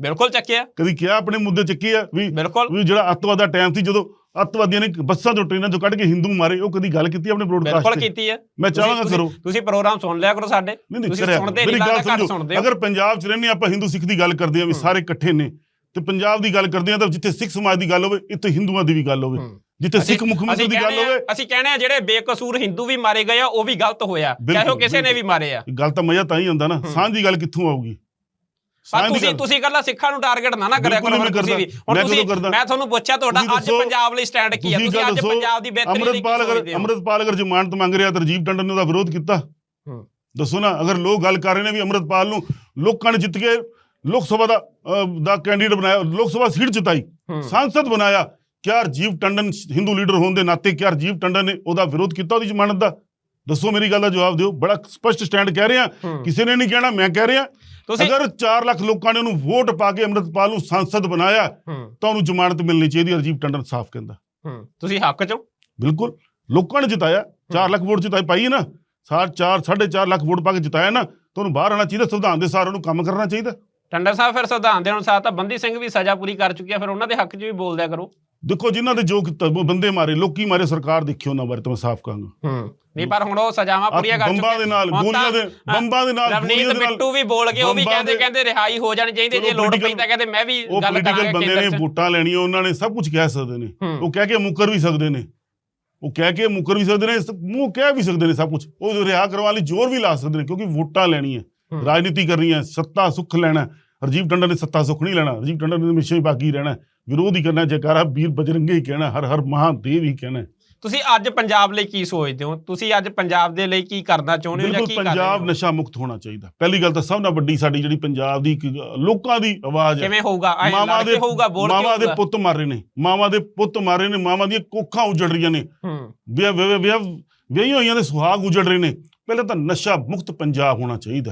ਬਿਲਕੁਲ ਚੱਕਿਆ। ਕਦੀ ਕਿਹਾ ਆਪਣੇ ਮੁੱਦੇ ਚੱਕੇ ਆ ਵੀ ਬਿਲਕੁਲ ਵੀ ਜਿਹੜਾ ਅੱਤਵਾਦ ਦਾ ਟਾਈਮ ਸੀ ਜਦੋਂ ਅੱਤਵਾਦੀਆਂ ਨੇ ਬੱਸਾਂ ਚੋਂ ਟ੍ਰੇਨਾਂ ਚੋਂ ਕੱਢ ਕੇ ਹਿੰਦੂ ਮਾਰੇ ਉਹ ਕਦੀ ਗੱਲ ਕੀਤੀ ਆਪਣੇ ਬਿਲਕੁਲ ਬ੍ਰੋਡਕਾਸਟ ਤੇ? ਕੀਤੀ ਹੈ ਮੈਂ ਚਾਹਾਂਗਾ ਕਰੋ ਤੁਸੀਂ ਪ੍ਰੋਗਰਾਮ ਸੁਣ ਲਿਆ ਕਰੋ ਸਾਡੇ। ਤੁਸੀਂ ਸੁਣਦੇ ਨਹੀਂ ਗੱਲ ਲੱਗਦਾ ਘੱਟ ਸੁਣਦੇ ਹੋ। ਅਗਰ ਪੰਜਾਬ 'ਚ ਰਹਿੰਦੇ ਆਪਾਂ ਹਿੰਦੂ ਸਿੱਖ ਦੀ ਗੱਲ ਕਰਦੇ ਆ ਵੀ। ਸਾਰੇ ਇਕੱਠੇ ਨੇ। ਤੇ ਪੰਜਾਬ ਦੀ ਗੱਲ ਕਰਦੇ ਆ ਤਾਂ ਜਿੱਥੇ ਸਿੱਖ ਸਮਾਜ ਦੀ ਗੱਲ ਹੋਵੇ ਇੱਥੇ ਹਿੰਦੂਆਂ ਦੀ ਵੀ ਗੱਲ ਹੋਵੇ। ਜਿੱਥੇ ਸਿੱਖ ਮੁੱਖ ਮੰਤਰੀ ਦੀ ਗੱਲ ਹੋਵੇ ਅਸੀਂ ਕਹਿੰਦੇ ਆ ਜਿਹੜੇ ਬੇਕਸੂਰ ਹਿੰਦੂ ਵੀ ਮਾਰੇ ਗਏ ਆ ਉਹ ਵੀ ਗਲਤ ਹੋਇਆ। ਚਾਹੇ ਉਹ ਬਿਲਕੁਲ, ਕਿਸੇ ਨੇ ਵੀ ਬਿਲਕੁਲ। ਮਾਰੇ ਆ। ਗੱਲ ਤਾਂ ਮਜ਼ਾ ਤਾਂ ਹੀ ਹੁੰਦਾ ਨਾ। ਸਾਂਝ ਗੱਲ ਕਿੱਥੋਂ ਆਊਗੀ? ਪਰ ਤੁਸੀਂ ਤੁਸੀਂ ਗੱਲਾਂ ਸਿੱਖਾਂ ਨੂੰ ਟਾਰਗੇਟ ਨਾ ਨਾ ਕਰਿਆ ਕਰੋ ਹੁਣ ਤੁਸੀਂ ਵੀ। ਹੁਣ ਮੈਂ ਤੁਸੀਂ? ਮੈਂ ਤੁਹਾਨੂੰ ਪੁੱਛਿਆ ਤੁਹਾਡਾ ਅੱਜ ਪੰਜਾਬ ਲਈ ਸਟੈਂਡ ਕੀ ਹੈ? ਤੁਸੀਂ ਅੱਜ ਪੰਜਾਬ ਦੀ ਬਿਹਤਰੀ ਲਈ ਅੰਮ੍ਰਿਤਪਾਲ ਅਗਰ ਅੰਮ੍ਰਿਤਪਾਲ ਅਗਰ ਜ਼ਮਾਨਤ ਮੰਗ ਰਿਹਾ ਤਾਂ ਰਜੀਵ ਟੰਡਨ ਨੇ ਉਹਦਾ ਵਿਰੋਧ ਕੀਤਾ। ਹੂੰ। ਦੱਸੋ ਨਾ ਅਗਰ ਲੋਕ ਗੱਲ ਕਰ ਰਹੇ ਨੇ ਵੀ ਅੰਮ੍ਰਿਤਪਾਲ ਨੂੰ ਲੋਕਾਂ ਨੇ ਜਿੱਤ ਕੇ ਲੋਕ ਸਭਾ ਦਾ ਦਾ ਕੈਂਡੀਡੇਟ ਬਣਾਇਆ ਲੋਕ ਸਭਾ ਸੀਟ ਜਿਤਾਈ। ਸਾਂਸਦ ਬਣਾਇਆ। ਕਿਆ ਰਜੀਵ ਟੰਡਨ ਹਿੰਦੂ ਲੀਡਰ ਹੋਣ ਦੇ ਨਾਤੇ ਕਿਆ ਰਜੀਵ ਟੰਡਨ ਨੇ ਉਹਦਾ ਵਿਰੋਧ ਕੀਤਾ ਉਹਦੀ ਜ਼ਮਾਨਤ ਦਾ? ਦੱਸੋ ਮੇਰੀ ਗੱਲ ਦਾ ਜਵਾਬ ਦਿਓ। ਬੜਾ ਸਪਸ਼ਟ ਸਟੈਂਡ ਕਹਿ ਰਿਹਾ। ਕਿਸੇ ਨੇ ਨਹੀਂ ਕਹਿਣਾ ਮੈਂ ਕਹਿ ਰਿਹਾ। ਤੁਸੀਂ ਅਗਰ 4 ਲੱਖ ਲੋਕਾਂ ਨੇ ਉਹਨੂੰ ਵੋਟ ਪਾ ਕੇ ਅੰਮ੍ਰਿਤਪਾਲ ਨੂੰ ਸੰਸਦ ਬਣਾਇਆ ਤਾਂ ਉਹਨੂੰ ਜ਼ਮਾਨਤ ਮਿਲਣੀ ਚਾਹੀਦੀ ਹੈ ਰਜੀਵ ਟੰਡਨ ਸਾਫ਼ ਕਹਿੰਦਾ। ਤੁਸੀਂ ਹੱਕ ਚੋਂ ਬਿਲਕੁਲ। ਲੋਕਾਂ ਨੇ ਜਿਤਾਇਆ। 4 ਲੱਖ ਵੋਟ ਜਿਤਾਈ ਪਾਈ ਹੈ ਨਾ? ਸਾਰ 4 4.5 ਲੱਖ ਵੋਟ ਪਾ ਕੇ ਜਿਤਾਇਆ ਨਾ ਤਾਂ ਉਹਨੂੰ ਬਾਹਰ ਆਣਾ ਚਾਹੀਦਾ ਸੰਵਿਧਾਨ ਦੇ ਸਾਰ ਉਹਨੂੰ ਕੰਮ ਕਰਨਾ ਚਾਹੀਦਾ। ਟੰਡਨ ਸਾਹਿਬ ਫਿਰ ਸੰਵਿਧਾਨ ਦੇ ਅਨੁਸਾਰ ਤਾਂ ਬੰਦੀ ਸਿੰਘ ਵੀ ਸਜ਼ਾ ਪੂਰੀ ਕਰ ਚੁੱਕਿਆ ਫਿਰ ਉਹਨਾਂ ਦੇ ਹੱਕ 'ਚ ਵੀ ਬੋਲਦਿਆ ਕਰੋ। ਦੇਖੋ ਜਿਨ੍ਹਾਂ ਦੇ ਜੋ ਕੀਤਾ ਉਹ ਬੰਦੇ ਮਾਰੇ ਲੋਕੀ ਮਾਰੇ ਸਰਕਾਰ ਦੇਖਿਓ ਉਹਨਾਂ ਬਾਰੇ ਤਾਂ ਮੈਂ ਸਾਫ਼ ਕਹਾਂਗਾ। ਹੂੰ ਨਹੀਂ ਪਰ ਹੁਣ ਉਹ ਸਜ਼ਾਵਾਂ ਪੂਰੀਆਂ ਕਰ ਬੰਬਾਂ ਦੇ ਨਾਲ ਹੁਣ ਗੋਲੀਆਂ ਦੇ ਬੰਬਾਂ ਦੇ ਨਾਲ ਰਵਨੀਤ ਗੋਲੀਆਂ ਦੇ ਨਾਲ ਬਿੱਟੂ ਵੀ ਬੋਲ ਗਏ ਉਹ ਵੀ ਬੰਬਾਂ ਕਹਿੰਦੇ ਦੇ- ਕਹਿੰਦੇ ਰਿਹਾਈ ਹੋ ਜਾਣੀ ਚਾਹੀਦੀ ਜੇ ਲੋੜ ਪਈ ਤਾਂ ਕਹਿੰਦੇ ਮੈਂ ਵੀ ਉਹ ਗੱਲ ਪੋਲੀਟੀਕਲ ਕਰਾਂਗਾ ਬੰਦੇ ਨੇ ਕੇਂਦਰ 'ਚ। ਵੋਟਾਂ ਲੈਣੀਆਂ ਉਹਨਾਂ ਨੇ ਸਭ ਕੁਝ ਕਹਿ ਸਕਦੇ ਨੇ। ਹੂੰ। ਉਹ ਕਹਿ ਕੇ ਮੁੱਕਰ ਵੀ ਸਕਦੇ ਨੇ। ਉਹ ਕਹਿ ਕੇ ਮੁੱਕਰ ਵੀ ਸਕਦੇ ਨੇ ਸ- ਮੂੰਹ ਕਹਿ ਵੀ ਸਕਦੇ ਨੇ ਸਭ ਕੁਝ ਉਹ ਰਿਹਾ ਕਰਵਾਉਣ ਲਈ ਜ਼ੋਰ ਵੀ ਲਾ ਸਕਦੇ ਨੇ ਕਿਉਂਕਿ ਵੋਟਾਂ ਲੈਣੀਆਂ। ਹੂੰ। ਰਾਜਨੀਤੀ ਕਰਨੀ ਹੈ ਸੱਤਾ ਸੁੱਖ ਲੈਣਾ। ਰਜੀਵ ਟੰਡਨ ਨੇ ਸੱਤਾ ਸੁੱਖ ਨਹੀਂ ਲੈਣਾ। ਰਜੀਵ ਟੰਡਨ ਨੇ ਹਮੇਸ਼ਾ ਹੀ ਬਾਕੀ ਰਹਿਣਾ। ਵਿਰੋਧ ਹੀ ਕਰਨਾ ਜੈਕਾਰਾ ਵੀਰ ਬਜਰੰਗੇ ਹੀ ਕਹਿਣਾ ਹਰ ਹਰ ਮਹਾਦੇਵ ਹੀ ਕਹਿਣਾ। ਤੁਸੀਂ ਅੱਜ ਪੰਜਾਬ ਲਈ ਕੀ ਸੋਚਦੇ ਹੋ? ਤੁਸੀਂ ਅੱਜ ਪੰਜਾਬ ਦੇ ਲਈ ਕੀ ਕਰਨਾ ਚਾਹੁੰਦੇ ਹੋ ਜਾਂ ਕੀ ਕਰ ਰਹੇ ਪੰਜਾਬ ਹੋ ਨਸ਼ਾ ਮੁਕਤ ਹੋਣਾ ਚਾਹੀਦਾ। ਪਹਿਲੀ ਗੱਲ ਤਾਂ ਸਭ ਨਾਲ ਵੱਡੀ ਸਾਡੀ ਜਿਹੜੀ ਪੰਜਾਬ ਦੀ ਲੋਕਾਂ ਦੀ ਆਵਾਜ਼ ਹੈ। ਕਿਵੇਂ ਹੋਊਗਾ? ਕੇ ਦੇ ਹੋਊਗਾ ਬੋਲ ਕੇ ਮਾਵਾਂ ਦੇ ਪੁੱਤ ਮਾਰੇ ਨੇ। ਮਾਵਾਂ ਦੇ ਪੁੱਤ ਮਾਰੇ ਨੇ ਮਾਵਾਂ ਦੀਆਂ ਕੋਖਾਂ ਉਜੜ ਰਹੀਆਂ ਨੇ। ਹੂੰ। ਵਿਆਹ ਵਿਆਹ ਵਿਆਹ ਹੋਈਆਂ ਦੇ ਸੁਹਾਗ ਉਜੜ ਰਹੇ ਨੇ। ਪਹਿਲਾਂ ਤਾਂ ਨਸ਼ਾ ਮੁਕਤ ਪੰਜਾਬ ਹੋਣਾ ਚਾਹੀਦਾ।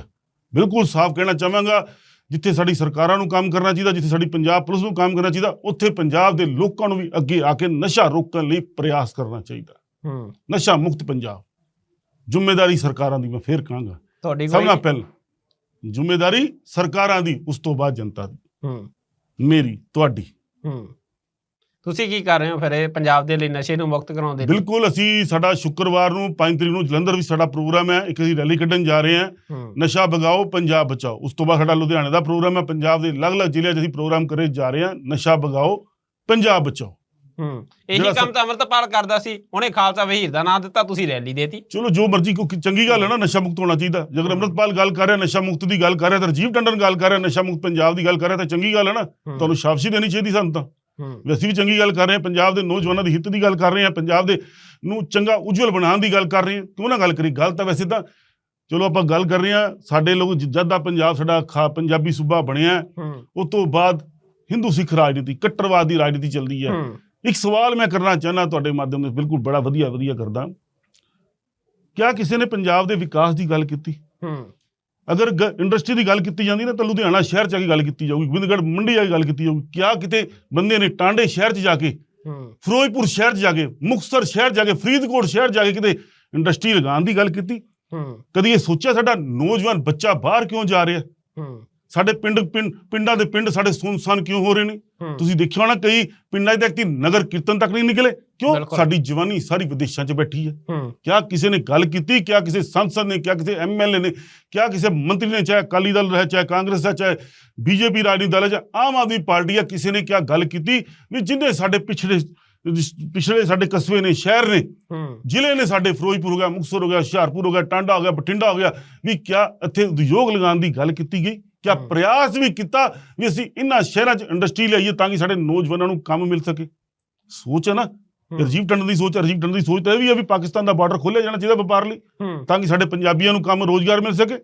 ਬਿਲਕੁਲ ਸਾਫ਼ ਕਹਿਣਾ ਚਾਹਾਂਗਾ ਜਿੱਥੇ ਸਾਡੀ ਸਰਕਾਰਾਂ ਨੂੰ ਕੰਮ ਕਰਨਾ ਚਾਹੀਦਾ ਜਿੱਥੇ ਸਾਡੀ ਪੰਜਾਬ ਪੁਲਿਸ ਨੂੰ ਕੰਮ ਕਰਨਾ ਚਾਹੀਦਾ ਉੱਥੇ ਪੰਜਾਬ ਦੇ ਲੋਕਾਂ ਨੂੰ ਵੀ ਅੱਗੇ ਆ ਕੇ ਨਸ਼ਾ ਰੋਕਣ ਲਈ ਪ੍ਰਯਾਸ ਕਰਨਾ ਚਾਹੀਦਾ। ਹੂੰ। ਨਸ਼ਾ ਮੁਕਤ ਪੰਜਾਬ। ਜ਼ਿੰਮੇਵਾਰੀ ਸਰਕਾਰਾਂ ਦੀ ਮੈਂ ਫੇਰ ਕਹਾਂਗਾ। ਤੁਹਾਡੀ ਸਭ ਨਾਲ ਪਹਿਲਾਂ ਜ਼ਿੰਮੇਵਾਰੀ ਸਰਕਾਰਾਂ ਦੀ ਉਸ ਤੋਂ ਬਾਅਦ ਜਨਤਾ ਦੀ। ਹੂੰ। ਮੇਰੀ ਤੁਹਾਡੀ। ਹੂੰ। ਤੁਸੀਂ ਕੀ ਕਰ ਰਹੇ ਹੋ ਫਿਰ ਇਹ ਪੰਜਾਬ ਦੇ ਲਈ ਨਸ਼ੇ ਨੂੰ ਮੁਕਤ ਕਰਾਉਣ ਦੇ ਲਈ ਬਿਲਕੁਲ ਅਸੀਂ ਸਾਡਾ ਸ਼ੁੱਕਰਵਾਰ ਨੂੰ 5 ਤਰੀਕ ਨੂੰ ਜਲੰਧਰ ਵਿੱਚ ਸਾਡਾ ਪ੍ਰੋਗਰਾਮ ਹੈ ਇੱਕ ਅਸੀਂ ਰੈਲੀ ਕੱਢਣ ਜਾ ਰਹੇ ਹਾਂ। ਨਸ਼ਾ ਭਗਾਓ ਪੰਜਾਬ ਬਚਾਓ। ਉਸ ਤੋਂ ਬਾਅਦ ਸਾਡਾ ਲੁਧਿਆਣੇ ਦਾ ਪ੍ਰੋਗਰਾਮ ਹੈ ਪੰਜਾਬ ਦੇ ਅਲੱਗ-ਅਲੱਗ ਜ਼ਿਲ੍ਹਿਆਂ 'ਚ ਅਸੀਂ ਪ੍ਰੋਗਰਾਮ ਕਰੇ ਜਾ ਰਹੇ ਹਾਂ ਨਸ਼ਾ ਭਗਾਓ ਪੰਜਾਬ ਬਚਾਓ। ਹੂੰ ਇਹੀ ਕੰਮ ਤਾਂ ਅਮਰਤਪਾਲ ਕਰਦਾ ਸੀ ਉਹਨੇ ਖਾਲਸਾ ਵਹੀਰ ਦਾ ਨਾਂ ਦਿੱਤਾ ਤੁਸੀਂ ਰੈਲੀ ਦੇਤੀ। ਚਲੋ ਜੋ ਮਰਜ਼ੀ ਕਿਉਂਕਿ ਚੰਗੀ ਗੱਲ ਹੈ ਨਾ ਨਸ਼ਾ ਮੁਕਤ ਹੋਣਾ ਚਾਹੀਦਾ। ਜੇਕਰ। ਅੰਮ੍ਰਿਤਪਾਲ ਗੱਲ ਕਰ ਰਿਹਾ ਨਸ਼ਾ ਮੁਕਤ ਦੀ ਗੱਲ ਕਰ ਰਿਹਾ ਤਾਂ ਰਾਜੀਵ ਟੰਡਨ ਗੱਲ ਕਰ ਰਿਹਾ ਨਸ਼ਾ ਮੁਕਤ ਪੰਜਾਬ ਦੀ ਗੱਲ ਕਰ ਰਿਹਾ ਤਾਂ ਚੰਗੀ ਗੱਲ ਹੈ ਨਾ। ਤੁਹਾਨੂੰ ਸ਼ਾਬਾਸ਼ੀ ਦੇਣੀ ਚਾਹੀਦੀ ਸਾਨੂੰ ਤਾਂ। ਵੀ ਅਸੀਂ ਵੀ ਚੰਗੀ ਗੱਲ ਕਰ ਰਹੇ ਹਾਂ ਪੰਜਾਬ ਦੇ ਨੌਜਵਾਨਾਂ ਦੀ ਹਿੱਤ ਦੀ ਗੱਲ ਕਰ ਰਹੇ ਹਾਂ ਪੰਜਾਬ ਦੇ ਨੂੰ ਚੰਗਾ ਉਜਵਲ ਬਣਾਉਣ ਦੀ ਗੱਲ ਕਰ ਰਹੇ ਹਾਂ। ਕਿਉਂ ਨਾ ਗੱਲ ਕਰੀ ਗੱਲ ਤਾਂ ਵੈਸੇ ਤਾਂ ਚਲੋ ਆਪਾਂ ਗੱਲ ਕਰ ਰਹੇ ਹਾਂ ਸਾਡੇ ਲੋਕ ਜਦ ਦਾ ਪੰਜਾਬ ਸਾਡਾ ਖਾ ਪੰਜਾਬੀ ਸੂਬਾ ਬਣਿਆ ਉਸ ਤੋਂ ਬਾਅਦ ਹਿੰਦੂ ਸਿੱਖ ਰਾਜਨੀਤੀ ਕੱਟੜਵਾਦ ਦੀ ਰਾਜਨੀਤੀ ਚੱਲਦੀ ਹੈ। ਇੱਕ ਸਵਾਲ ਮੈਂ ਕਰਨਾ ਚਾਹੁੰਦਾ ਤੁਹਾਡੇ ਮਾਧਿਅਮ ਨਾਲ ਬਿਲਕੁਲ ਬੜਾ ਵਧੀਆ ਵਧੀਆ ਕਰਦਾ। ਕਿਆ ਕਿਸੇ ਨੇ ਪੰਜਾਬ ਦੇ ਵਿਕਾਸ ਦੀ ਗੱਲ ਕੀਤੀ? ਹੂੰ। ਅਗਰ ਇੰਡਸਟਰੀ ਦੀ ਗੱਲ ਕੀਤੀ ਜਾਂਦੀ ਨਾ ਤਾਂ ਲੁਧਿਆਣਾ ਸ਼ਹਿਰ ਚ ਆ ਕੇ ਗੱਲ ਕੀਤੀ ਜਾਊਗੀ ਗੋਬਿੰਦਗੜ੍ਹ ਮੰਡੀ ਆ ਕੇ ਗੱਲ ਕੀਤੀ ਜਾਊਗੀ। ਕਿਆ ਕਿਤੇ ਬੰਦੇ ਨੇ ਟਾਂਡੇ ਸ਼ਹਿਰ ਚ ਜਾ ਕੇ ਫਿਰੋਜ਼ਪੁਰ ਸ਼ਹਿਰ 'ਚ ਜਾ ਕੇ ਮੁਕਤਸਰ ਸ਼ਹਿਰ ਜਾ ਕੇ ਫਰੀਦਕੋਟ ਸ਼ਹਿਰ ਜਾ ਕੇ ਕਿਤੇ ਇੰਡਸਟਰੀ ਲਗਾਉਣ ਦੀ ਗੱਲ ਕੀਤੀ? ਕਦੀ ਇਹ ਸੋਚਿਆ ਸਾਡਾ ਨੌਜਵਾਨ ਬੱਚਾ ਬਾਹਰ ਕਿਉਂ ਜਾ ਰਿਹਾ? ਸਾਡੇ ਪਿੰਡ ਪਿੰਡ ਪਿੰਡਾਂ ਦੇ ਪਿੰਡ ਸਾਡੇ ਸੁਨਸਾਨ ਕਿਉਂ ਹੋ ਰਹੇ ਨੇ? ਤੁਸੀਂ ਦੇਖਿਆ ਹੋਣਾ ਕਈ ਪਿੰਡਾਂ ਦੇ ਵਿਅਕਤੀ ਨਗਰ ਕੀਰਤਨ ਤੱਕ ਨਹੀਂ ਨਿਕਲੇ? ਕਿਉਂ। ਸਾਡੀ ਜਵਾਨੀ ਸਾਰੀ ਵਿਦੇਸ਼ਾਂ 'ਚ ਬੈਠੀ ਹੈ। ਕਿਆ ਕਿਸੇ ਨੇ ਗੱਲ ਕੀਤੀ? ਕਿਆ ਕਿਸੇ ਸੰਸਦ ਨੇ? ਕਿਆ ਕਿਸੇ ਐਮਐਲਏ ਨੇ? ਕਿਆ ਕਿਸੇ ਮੰਤਰੀ ਨੇ? ਚਾਹੇ ਅਕਾਲੀ ਦਲ ਹੈ ਚਾਹੇ ਕਾਂਗਰਸ ਹੈ ਚਾਹੇ ਬੀਜੇਪੀ ਰਾਜਨੀਤੀ ਦਲ ਚਾਹੇ ਆਮ ਆਦਮੀ ਪਾਰਟੀ ਹੈ ਕਿਸੇ ਨੇ ਕਿਆ ਗੱਲ ਕੀਤੀ? ਵੀ ਜਿੰਨੇ ਸਾਡੇ ਪਿਛੜੇ ਪਿਛੜੇ ਸਾਡੇ ਕਸਬੇ ਨੇ ਸ਼ਹਿਰ ਨੇ ਜ਼ਿਲ੍ਹੇ ਨੇ ਸਾਡੇ ਫਿਰੋਜ਼ਪੁਰ ਹੋ ਗਿਆ ਮੁਕਤਸਰ ਹੋ ਗਿਆ ਹੁਸ਼ਿਆਰਪੁਰ ਹੋ ਗਿਆ ਟਾਂਡਾ ਹੋ ਗਿਆ ਬਠਿੰਡਾ ਹੋ ਗਿਆ ਵੀ ਕਿਆ ਇੱਥੇ ਉਦਯੋਗ ਲਗਾਉਣ ਦੀ ਗੱਲ ਕੀਤੀ ਗਈ? ਕਿਆ। ਪ੍ਰਯਾਸ ਵੀ ਕੀਤਾ ਵੀ ਅਸੀਂ ਇਹਨਾਂ ਸ਼ਹਿਰਾਂ 'ਚ ਇੰਡਸਟਰੀ ਲਿਆਈਏ ਤਾਂ ਕਿ ਸਾਡੇ ਨੌਜਵਾਨਾਂ ਨੂੰ ਕੰਮ ਮਿਲ ਸਕੇ। ਸੋਚ ਹੈ ਨਾ? ਰਜੀਵ ਟੰਡਨ ਦੀ ਸੋਚ ਰਜੀਵ ਟੰਡਨ ਦੀ ਸੋਚ ਤਾਂ ਇਹ ਵੀ ਹੈ ਵੀ ਪਾਕਿਸਤਾਨ ਦਾ ਬਾਰਡਰ ਖੋਲ੍ਹਿਆ ਜਾਣਾ ਚਾਹੀਦਾ ਵਪਾਰ ਲਈ ਤਾਂ ਕਿ ਸਾਡੇ ਪੰਜਾਬੀਆਂ ਨੂੰ ਕੰਮ ਰੋਜ਼ਗਾਰ ਮਿਲ ਸਕੇ।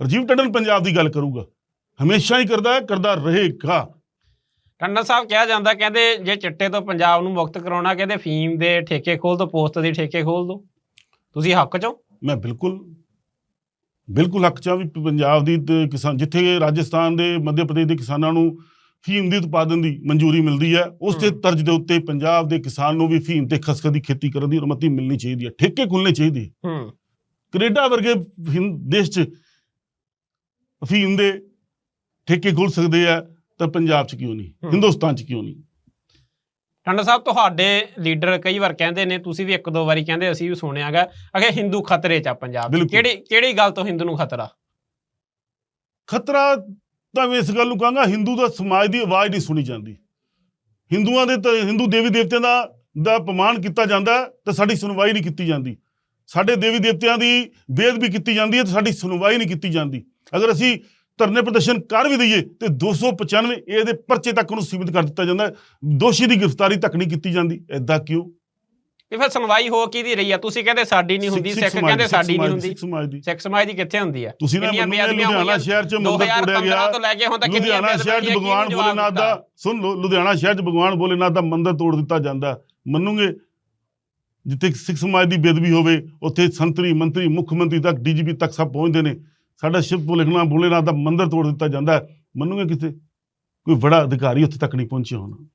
ਰਜੀਵ ਟੰਡਨ ਪੰਜਾਬ ਦੀ ਗੱਲ ਕਰੂਗਾ। ਹਮੇਸ਼ਾ ਹੀ ਕਰਦਾ ਹੈ ਕਰਦਾ ਰਹੇਗਾ। ਟੰਡਨ ਸਾਹਿਬ ਕਿਹਾ ਜਾਂਦਾ ਕਹਿੰਦੇ ਜੇ ਚਿੱਟੇ ਤੋਂ ਪੰਜਾਬ ਨੂੰ ਮੁਕਤ ਕਰਾਉਣਾ ਕਹਿੰਦੇ ਫੀਮ ਦੇ ਠੇਕੇ ਖੋਲ ਦੋ ਪੋਸਟ ਦੇ ਠੇਕੇ ਖੋਲ ਦੋ। ਤੁਸੀਂ ਹੱਕ ਚੋਂ। ਮੈਂ ਬਿਲਕੁਲ ਬਿਲਕੁਲ ਹੱਕ ਚਾਹ ਵੀ ਪੰਜਾਬ ਦੀ ਤੇ ਕਿਸਾਨ ਜਿੱਥੇ ਰਾਜਸਥਾਨ ਦੇ ਮੱਧ ਪ੍ਰਦੇਸ਼ ਦੇ ਕਿਸਾਨਾਂ ਨੂੰ ਫੀਮ ਦੀ ਉਤਪਾਦਨ ਦੀ ਮਨਜ਼ੂਰੀ ਮਿਲਦੀ ਹੈ ਉਸ ਦੇ ਹਮ। ਤਰਜ ਦੇ ਉੱਤੇ ਪੰਜਾਬ ਦੇ ਕਿਸਾਨ ਨੂੰ ਵੀ ਫੀਮ ਤੇ ਖਸਖਸ ਦੀ ਖੇਤੀ ਕਰਨ ਦੀ ਅਨੁਮਤੀ ਮਿਲਣੀ ਚਾਹੀਦੀ ਹੈ ਠੇਕੇ ਖੁੱਲਣੇ ਚਾਹੀਦੇ ਹੂੰ ਕੈਨੇਡਾ ਵਰਗੇ ਦੇਸ਼ 'ਚ ਅਫੀਮ ਦੇ ਠੇਕੇ ਖੁੱਲ ਸਕਦੇ ਆ ਤਾਂ ਪੰਜਾਬ 'ਚ ਕਿਉਂ ਨਹੀਂ। ਹਿੰਦੁਸਤਾਨ 'ਚ ਕਿਉਂ ਨਹੀਂ ਟੰਡਨ ਸਾਹਿਬ ਤੁਹਾਡੇ ਲੀਡਰ ਕਈ ਵਾਰ ਕਹਿੰਦੇ ਨੇ ਤੁਸੀਂ ਵੀ ਇੱਕ ਦੋ ਵਾਰੀ ਕਹਿੰਦੇ ਅਸੀਂ ਵੀ ਸੁਣਿਆਗਾ। ਅਗੇ ਹਿੰਦੂ ਖਤਰੇ 'ਚ ਆ ਪੰਜਾਬ। ਬਿਲਕੁਲ। ਕਿਹੜੀ ਕਿਹੜੀ ਗੱਲ ਤੋਂ ਹਿੰਦੂ ਨੂੰ ਖਤਰਾ? ਖਤਰਾ ਤਾਂ ਮੈਂ ਇਸ ਗੱਲ ਨੂੰ ਕਹਾਂਗਾ ਹਿੰਦੂ ਦਾ ਸਮਾਜ ਦੀ ਆਵਾਜ਼ ਨਹੀਂ ਸੁਣੀ ਜਾਂਦੀ। ਹਿੰਦੂਆਂ ਦੇ ਤਾਂ ਹਿੰਦੂ ਦੇਵੀ ਦੇਵਤਿਆਂ ਦਾ ਦਾ ਅਪਮਾਨ ਕੀਤਾ ਜਾਂਦਾ ਹੈ ਤੇ ਸਾਡੀ ਸੁਣਵਾਈ ਨਹੀਂ ਕੀਤੀ ਜਾਂਦੀ। ਸਾਡੇ ਦੇਵੀ ਦੇਵਤਿਆਂ ਦੀ ਬੇਅਦਬੀ ਕੀਤੀ ਜਾਂਦੀ ਹੈ ਤੇ ਸਾਡੀ ਸੁਣਵਾਈ ਨਹੀਂ ਕੀਤੀ ਜਾਂਦੀ। ਅਗਰ ਅਸੀਂ ਧਰਨੇ ਪ੍ਰਦਰਸ਼ਨ ਕਰ ਵੀ ਦਈਏ ਤੇ 295 ਏ ਦੇ ਪਰਚੇ ਤੱਕ ਨੂੰ ਸੀਮਿਤ ਕਰ ਦਿੱਤਾ ਜਾਂਦਾ ਦੋਸ਼ੀ ਦੀ ਗ੍ਰਿਫਤਾਰੀ ਤੱਕ ਨਹੀਂ ਕੀਤੀ ਜਾਂਦੀ। ਐਦਾਂ ਕਿਉਂ? ਤੇ ਫਿਰ ਸੁਣਵਾਈ ਹੋ ਕਿਹਦੀ ਰਹੀ ਆ? ਤੁਸੀਂ ਕਹਿੰਦੇ ਸਾਡੀ ਨਹੀਂ ਹੁੰਦੀ ਸਿੱਖ ਕਹਿੰਦੇ ਦੀ, ਸਾਡੀ ਨਹੀਂ ਦੀ, ਹੁੰਦੀ। ਸਿੱਖ ਸਮਾਜ ਦੀ। ਸਿੱਖ ਸਮਾਜ ਦੀ ਕਿੱਥੇ ਹੁੰਦੀ ਆ? ਤੁਸੀਂ ਨਾ ਲੁਧਿਆਣਾ। ਸ਼ਹਿਰ 'ਚ ਮੰਦਰ ਤੋੜਿਆ 2015 ਗਿਆ ਤੋਂ ਲੈ ਕੇ ਹੁਣ ਤੱਕ ਲੁਧਿਆਣਾ ਸ਼ਹਿਰ 'ਚ ਭਗਵਾਨ ਭੋਲੇਨਾਥ ਦਾ ਸੁਣ ਲਓ ਲੁਧਿਆਣਾ ਸ਼ਹਿਰ 'ਚ ਭਗਵਾਨ ਭੋਲੇਨਾਥ ਦਾ ਮੰਦਿਰ ਤੋੜ ਦਿੱਤਾ ਜਾਂਦਾ। ਮੰਨੂਗੇ? ਜਿੱਥੇ ਸਿੱਖ ਸਮਾਜ ਦੀ ਬੇਦਬੀ ਹੋਵੇ ਉੱਥੇ ਸੰਤਰੀ ਮੰਤਰੀ ਮੁੱਖ ਮੰਤਰੀ ਤੱਕ ਡੀਜੀਪੀ ਤੱਕ ਸਭ ਪਹੁੰਚਦੇ ਨੇ। ਸਾਡਾ ਸ਼ਿਵ ਭੋਲੇਨਾਥ ਭੋਲੇਨਾਥ ਦਾ ਮੰਦਿਰ ਤੋੜ ਦਿੱਤਾ ਜਾਂਦਾ ਹੈ। ਮੰਨੂਗੇ ਕਿਤੇ ਕੋਈ ਬੜਾ ਅਧਿਕਾਰੀ ਉੱਥੇ ਤੱਕ ਨਹੀਂ ਪਹੁੰਚਿਆ ਹੋਣਾ।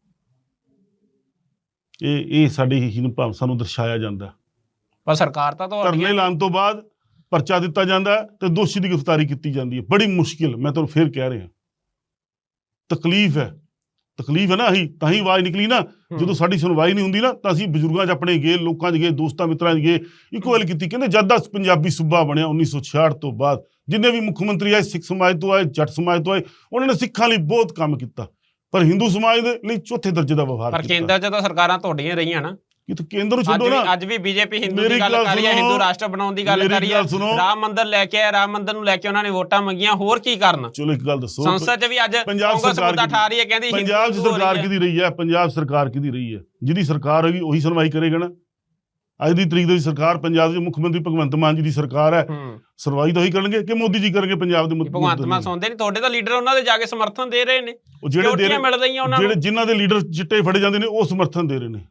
ਇਹ ਇਹ ਸਾਡੀ ਹੀਨ ਭਾਵ ਸਾਨੂੰ ਦਰਸਾਇਆ ਜਾਂਦਾ ਹੈ। ਪਰ ਸਰਕਾਰ ਤਾਂ ਧਰਨੇ ਤੁਹਾਡੀ ਲਾਉਣ ਤੋਂ ਬਾਅਦ ਪਰਚਾ ਦਿੱਤਾ ਜਾਂਦਾ ਹੈ ਤੇ ਦੋਸ਼ੀ ਦੀ ਗ੍ਰਿਫਤਾਰੀ ਕੀਤੀ ਜਾਂਦੀ ਹੈ। ਬੜੀ ਮੁਸ਼ਕਿਲ ਮੈਂ ਤੁਹਾਨੂੰ ਫੇਰ ਕਹਿ ਰਿਹਾ। ਤਕਲੀਫ ਹੈ। ਤਕਲੀਫ ਹੈ ਨਾ ਅਸੀਂ ਤਾਂ ਹੀ ਆਵਾਜ਼ ਨਿਕਲੀ ਨਾ। ਜਦੋਂ ਸਾਡੀ ਸੁਣਵਾਈ ਨਹੀਂ ਹੁੰਦੀ ਨਾ ਤਾਂ ਅਸੀਂ ਬਜ਼ੁਰਗਾਂ 'ਚ ਆਪਣੇ ਗਏ ਲੋਕਾਂ 'ਚ ਗਏ ਦੋਸਤਾਂ ਮਿੱਤਰਾਂ 'ਚ ਗਏ। ਇੱਕੋ ਗੱਲ ਕੀਤੀ ਕਹਿੰਦੇ ਜਦ ਦਾ ਪੰਜਾਬੀ ਸੂਬਾ ਬਣਿਆ 1966 ਤੋਂ ਬਾਅਦ ਜਿੰਨੇ ਵੀ ਮੁੱਖ ਮੰਤਰੀ ਆਏ ਸਿੱਖ ਸਮਾਜ ਤੋਂ ਆਏ ਜੱਟ ਸਮਾਜ ਤੋਂ ਆਏ ਉਹਨਾਂ ਨੇ ਸਿੱਖਾਂ ਲਈ ਬਹੁਤ ਕੰਮ ਕੀਤਾ। ਪਰ ਹਿੰਦੂ ਸਮਾਜ ਦੇ ਲਈ ਚੌਥੇ ਦਰਜੇ ਦਾ ਵਿਵਹਾਰ ਪਰ ਕੀਤਾ। ਕੇਂਦਰ 'ਚ ਤਾਂ ਸਰਕਾਰਾਂ ਤੁਹਾਡੀਆਂ ਰਹੀਆਂ ਨਾ। ਕਿ ਤੇ ਕੇਂਦਰ ਨੂੰ ਛੱਡੋ ਨਾ। ਅੱਜ ਵੀ ਬੀਜੇਪੀ ਹਿੰਦੂ ਦੀ ਗੱਲ ਕਰ ਰਹੀ ਹੈ। ਹਿੰਦੂ ਰਾਸ਼ਟਰ ਬਣਾਉਣ ਦੀ ਗੱਲ ਕਰ ਰਹੀ ਹੈ। ਰਾਮ ਮੰਦਿਰ ਲੈ ਕੇ ਆਏ ਰਾਮ ਮੰਦਿਰ ਨੂੰ ਲੈ ਕੇ ਉਹਨਾਂ ਨੇ ਵੋਟਾਂ ਮੰਗੀਆਂ ਹੋਰ ਕੀ ਕਰਨ? ਚਲੋ ਇੱਕ ਗੱਲ ਦੱਸੋ। ਸੰਸਦ 'ਚ ਵੀ ਅੱਜ ਪੰਜਾਬ ਕਾਂਗਰਸ ਸਰਕਾਰ ਮੁੱਦਾ ਠਾ ਰਹੀ ਹੈ ਕਹਿੰਦੀ ਹਿੰਦੂ ਪੰਜਾਬ ਸਰਕਾਰ। ਕਿਹਦੀ ਰਹੀ ਹੈ? ਪੰਜਾਬ ਸਰਕਾਰ ਕਿਹਦੀ ਰਹੀ ਹੈ? ਜਿਹਦੀ ਸਰਕਾਰ ਹੋਗੀ ਉਹੀ ਸੁਣਵਾਈ ਕਰੇਗਾ ਨਾ। ਅੱਜ ਦੀ ਤਰੀਕ ਦੇ ਵਿੱਚ ਸਰਕਾਰ ਪੰਜਾਬ ਦੇ ਮੁੱਖ ਮੰਤਰੀ ਭਗਵੰਤ ਮਾਨ ਜੀ ਦੀ ਸਰਕਾਰ ਹੈ। ਹੂੰ। ਸੁਣਵਾਈ ਤਾਂ ਉਹੀ ਕਰਨਗੇ ਕਿ ਮੋਦੀ ਜੀ ਕਰਨਗੇ ਪੰਜਾਬ ਦੇ ਮੁੱਖ ਭਗਵੰਤ ਮਾਨ ਸੁਣਦੇ ਨਹੀਂ ਤੁਹਾਡੇ ਤਾਂ ਲੀਡਰ ਉਹਨਾਂ ਦੇ ਜਾ ਕੇ ਸਮਰਥਨ ਦੇ ਰਹੇ ਨੇ। ਉਹ ਜਿਹੜੇ ਦੇ ਰਹੇ ਮਿਲ ਰਹੀਆਂ ਉਹਨਾਂ ਜਿਹੜੇ ਜਿਨ੍ਹਾਂ ਦੇ ਲੀਡਰ ਚਿੱਟੇ ਫੜੇ ਜਾਂਦੇ ਨੇ ਉਹ ਸਮਰਥਨ ਦੇ ਰਹੇ ਨੇ।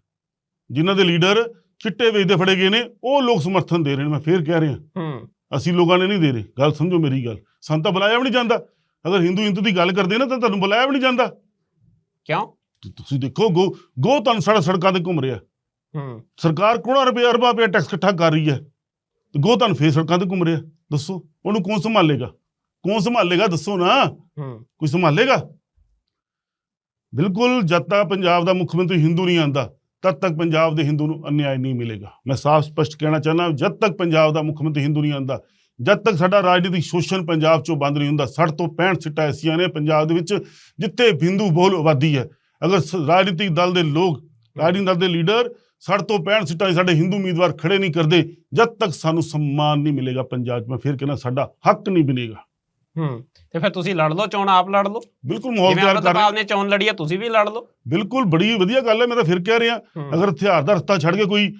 ਜਿਨ੍ਹਾਂ ਦੇ ਲੀਡਰ ਚਿੱਟੇ ਵੇਚਦੇ ਫੜੇ ਗਏ ਨੇ ਉਹ ਲੋਕ ਸਮਰਥਨ ਦੇ ਰਹੇ ਨੇ। ਮੈਂ ਫੇਰ ਕਹਿ ਰਿਹਾ ਹੂੰ। ਅਸੀਂ ਲੋਕਾਂ ਨੇ ਨਹੀਂ ਦੇ ਰਹੇ। ਗੱਲ ਸਮਝੋ ਮੇਰੀ ਗੱਲ। ਸਾਨੂੰ ਤਾਂ ਬੁਲਾਇਆ ਵੀ ਨਹੀਂ ਜਾਂਦਾ। ਅਗਰ ਹਿੰਦੂ ਹਿੰਦੂ ਦੀ ਗੱਲ ਕਰਦੇ ਨਾ ਤਾਂ ਤੁਹਾਨੂੰ ਬੁਲਾਇਆ ਵੀ ਨਹੀਂ ਜਾਂਦਾ। ਕਿਉਂ? ਤੁਸੀਂ ਦੇਖੋ ਗੋ ਗੋ ਤੁਹਾਨੂੰ ਸੜਕਾਂ ਤੇ ਘੁੰਮ ਰਿਹਾ। ਹੂੰ। ਸਰਕਾਰ ਕਰੋੜਾਂ ਰੁਪਏ ਅਰਬਾਂ ਰੁਪਏ ਟੈਕਸ ਇਕੱਠਾ ਕਰ ਰਹੀ ਹੈ? ਤੇ ਗੋ ਤੁਹਾਨੂੰ ਫੇਰ ਸੜਕਾਂ ਤੇ ਘੁੰਮ ਰਿਹਾ। ਦੱਸੋ ਉਹਨੂੰ ਕੌਣ ਸੰਭਾਲੇਗਾ? ਕੌਣ ਸੰਭਾਲੇਗਾ? ਦੱਸੋ ਨਾ। ਹੂੰ। ਕੋਈ ਸੰਭਾਲੇਗਾ? ਬਿਲਕੁਲ ਜਦ ਤੱਕ ਪੰਜਾਬ ਦਾ ਮੁੱਖ ਮੰਤਰੀ ਹਿੰਦੂ ਨਹੀਂ ਆਂਦਾ ਤਦ ਤੱਕ ਪੰਜਾਬ ਦੇ ਹਿੰਦੂ ਨੂੰ ਅਨਿਆਏ ਨਹੀਂ ਮਿਲੇਗਾ। ਮੈਂ ਸਾਫ਼ ਸਪਸ਼ਟ ਕਹਿਣਾ ਚਾਹੁੰਦਾ ਜਦ ਤੱਕ ਪੰਜਾਬ ਦਾ ਮੁੱਖ ਮੰਤਰੀ ਹਿੰਦੂ ਨਹੀਂ ਆਂਦਾ ਜਦ ਤੱਕ ਸਾਡਾ ਰਾਜਨੀਤਿਕ ਸ਼ੋਸ਼ਣ ਪੰਜਾਬ ਚੋਂ ਬੰਦ ਨਹੀਂ ਹੁੰਦਾ 60 ਤੋਂ 65 ਸੀਟਾਂ ਐਸੀਆਂ ਨੇ ਪੰਜਾਬ ਦੇ ਵਿੱਚ ਜਿੱਥੇ ਹਿੰਦੂ ਬਹੁਲ ਆਬਾਦੀ ਹੈ। ਅਗਰ ਰਾਜਨੀਤਿਕ ਦਲ ਦੇ ਲੋਕ ਰਾਜਨੀਤਿਕ ਦਲ ਦੇ ਲੀਡਰ 60 ਤੋਂ 65 ਸੀਟਾਂ ਸਾਡੇ ਹਿੰਦੂ ਉਮੀਦਵਾਰ ਖੜੇ ਨਹੀਂ ਕਰਦੇ ਜਦ ਤੱਕ ਸਾਨੂੰ ਸਨਮਾਨ ਨਹੀਂ ਮਿਲੇਗਾ ਪੰਜਾਬ 'ਚ ਮੈਂ ਫਿਰ ਕਹਿੰਦਾ ਸਾਡਾ ਹੱਕ ਨਹੀਂ ਬਣੇਗਾ। ਹੂੰ ਤੇ ਫਿਰ ਤੁਸੀਂ ਲੜ ਲਓ ਚੋਣ ਆਪ ਲੜ ਲਓ। ਬਿਲਕੁਲ ਮਾਹੌਲ ਤਿਆਰ ਕਰ ਰਹੇ ਨੇ ਚੋਣ ਲੜੀ ਹੈ ਤੁਸੀਂ ਵੀ ਲੜ ਲਓ। ਬਿਲਕੁਲ ਬੜੀ ਵਧੀਆ ਗੱਲ ਹੈ ਮੈਂ ਤਾਂ ਫਿਰ ਕਹਿ ਰਿਹਾ। ਅਗਰ ਹਥਿਆਰ ਦਾ ਰਸਤਾ ਛੱਡ ਕੇ ਕੋਈ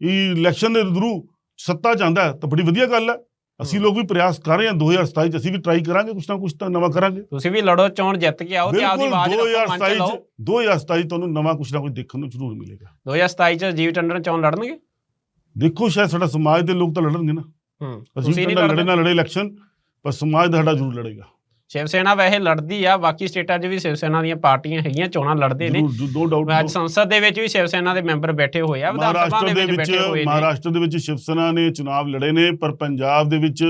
ਇਲੈਕਸ਼ਨ ਦੇ ਥਰੂ ਸੱਤਾ ਜਾਂਦਾ ਤਾਂ ਬੜੀ ਵਧੀਆ ਗੱਲ ਹੈ। ਅਸੀਂ। ਲੋਕ ਵੀ ਪ੍ਰਯਾਸ ਕਰ ਰਹੇ ਹਾਂ 2027 ਚ ਅਸੀਂ ਵੀ ਟਰਾਈ ਕਰਾਂਗੇ ਕੁਛ ਨਾ ਕੁਛ ਤਾਂ ਨਵਾਂ ਕਰਾਂਗੇ। ਤੁਸੀਂ ਵੀ ਲੜੋ ਚੋਣ ਜਿੱਤ ਕੇ ਆਓ ਤੇ ਆਪਦੀ ਆਵਾਜ਼ ਰੱਖੋ ਮੰਚ 2027 ਲਾਓ। ਚ 2027 ਤੁਹਾਨੂੰ ਨਵਾਂ ਕੁਛ ਨਾ ਕੁਛ ਦੇਖਣ ਨੂੰ ਜ਼ਰੂਰ ਮਿਲੇਗਾ। 2027 ਚ ਜੀਵ ਟੰਡਨ ਚੋਣ ਲੜਨਗੇ? ਦੇਖੋ ਸ਼ਾਇਦ ਸਾਡਾ ਸਮਾਜ ਦੇ ਲੋਕ ਤਾਂ ਲੜਨਗੇ ਨਾ। ਹੂੰ ਅਸੀਂ ਤਾਂ ਲੜੇ ਨਾ ਲੜੇ ਇਲੈਕਸ਼ਨ ਪਰ ਸਮਾਜ ਦਾ ਸਾਡਾ ਜ਼ਰੂਰ ਲੜੇਗਾ। ਸ਼ਿਵ ਸੈਨਾ ਵੈਸੇ ਲੜਦੀ ਆ ਬਾਕੀ ਸਟੇਟਾਂ 'ਚ ਵੀ ਸ਼ਿਵ ਸੈਨਾ ਦੀਆਂ ਪਾਰਟੀਆਂ ਹੈਗੀਆਂ ਚੋਣਾਂ ਲੜਦੇ ਨੇ। ਨੋ ਅੱਜ ਸੰਸਦ ਦੇ ਵਿੱਚ ਵੀ ਸ਼ਿਵ ਸੈਨਾ ਦੇ ਮੈਂਬਰ ਬੈਠੇ ਹੋਏ ਆ ਵਿਧਾਨ ਸਭਾ ਦੇ ਦੇ ਵਿੱਚ ਵਿੱਚ ਬੈਠੇ ਹੋਏ ਨੇ। ਮਹਾਰਾਸ਼ਟਰ ਦੇ ਵਿੱਚ ਸ਼ਿਵ ਸੈਨਾ ਨੇ ਚੁਣਾਵ ਲੜੇ ਨੇ ਪਰ ਪੰਜਾਬ ਦੇ ਵਿੱਚ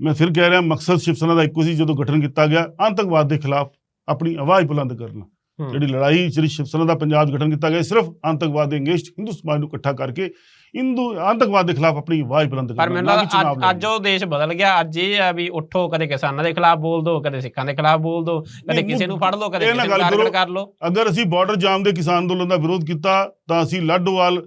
ਮੈਂ ਫਿਰ ਕਹਿ ਰਿਹਾ ਮਕਸਦ ਸ਼ਿਵ ਸੈਨਾ ਦਾ ਇੱਕੋ ਸੀ ਜਦੋਂ ਗਠਨ ਕੀਤਾ ਗਿਆ ਆਤੰਕਵਾਦ ਦੇ ਖਿਲਾਫ ਆਪਣੀ ਆਵਾਜ਼ ਬੁਲੰਦ ਕਰਨਾ। ਜਿਹੜੀ ਲੜਾਈ ਜਿਹੜੀ ਸ਼ਿਵ ਸੈਨਾ ਦਾ ਪੰਜਾਬ ਗਠਨ ਕੀਤਾ ਗਿਆ ਸਿਰਫ ਆਤੰਕਵਾਦ ਦੇ ਅੰਗੇਸ਼ ਹਿੰਦੂ ਸਮਾਜ ਨੂੰ ਇਕੱਠਾ ਕਰਕੇ ਹਿੰਦੂ ਆਤੰਕਵਾਦ ਦੇ ਖਿਲਾਫ ਆਪਣੀ ਆਵਾਜ਼ ਬੁਲੰਦ ਪਰ ਮੈਨੂੰ ਲੱਗਦਾ ਅੱਜ-। ਉਹ ਦੇਸ਼ ਬਦਲ ਗਿਆ ਅੱਜ ਇਹ ਆ ਵੀ ਉੱਠੋ ਕਦੇ ਕਿਸਾਨਾਂ ਦੇ ਖਿਲਾਫ ਬੋਲ ਦੋ ਕਦੇ ਸਿੱਖਾਂ ਦੇ ਖਿਲਾਫ ਬੋਲ ਦੋ ਕਦੇ ਕਿਸੇ ਨੂੰ ਫੜ ਲਓ ਕਦੇ ਕਿਸੇ ਨਾ ਟਾਰਗੇਟ ਕਰੋ। ਲਓ ਅਗਰ ਅਸੀਂ ਬਾਰਡਰ ਜਾਮ ਦੇ ਕਿਸਾਨ ਅੰਦੋਲਨ ਦਾ ਵਿਰੋਧ ਕੀਤਾ ਤਾਂ ਅਸੀਂ ਲਾਡੋਵਾਲ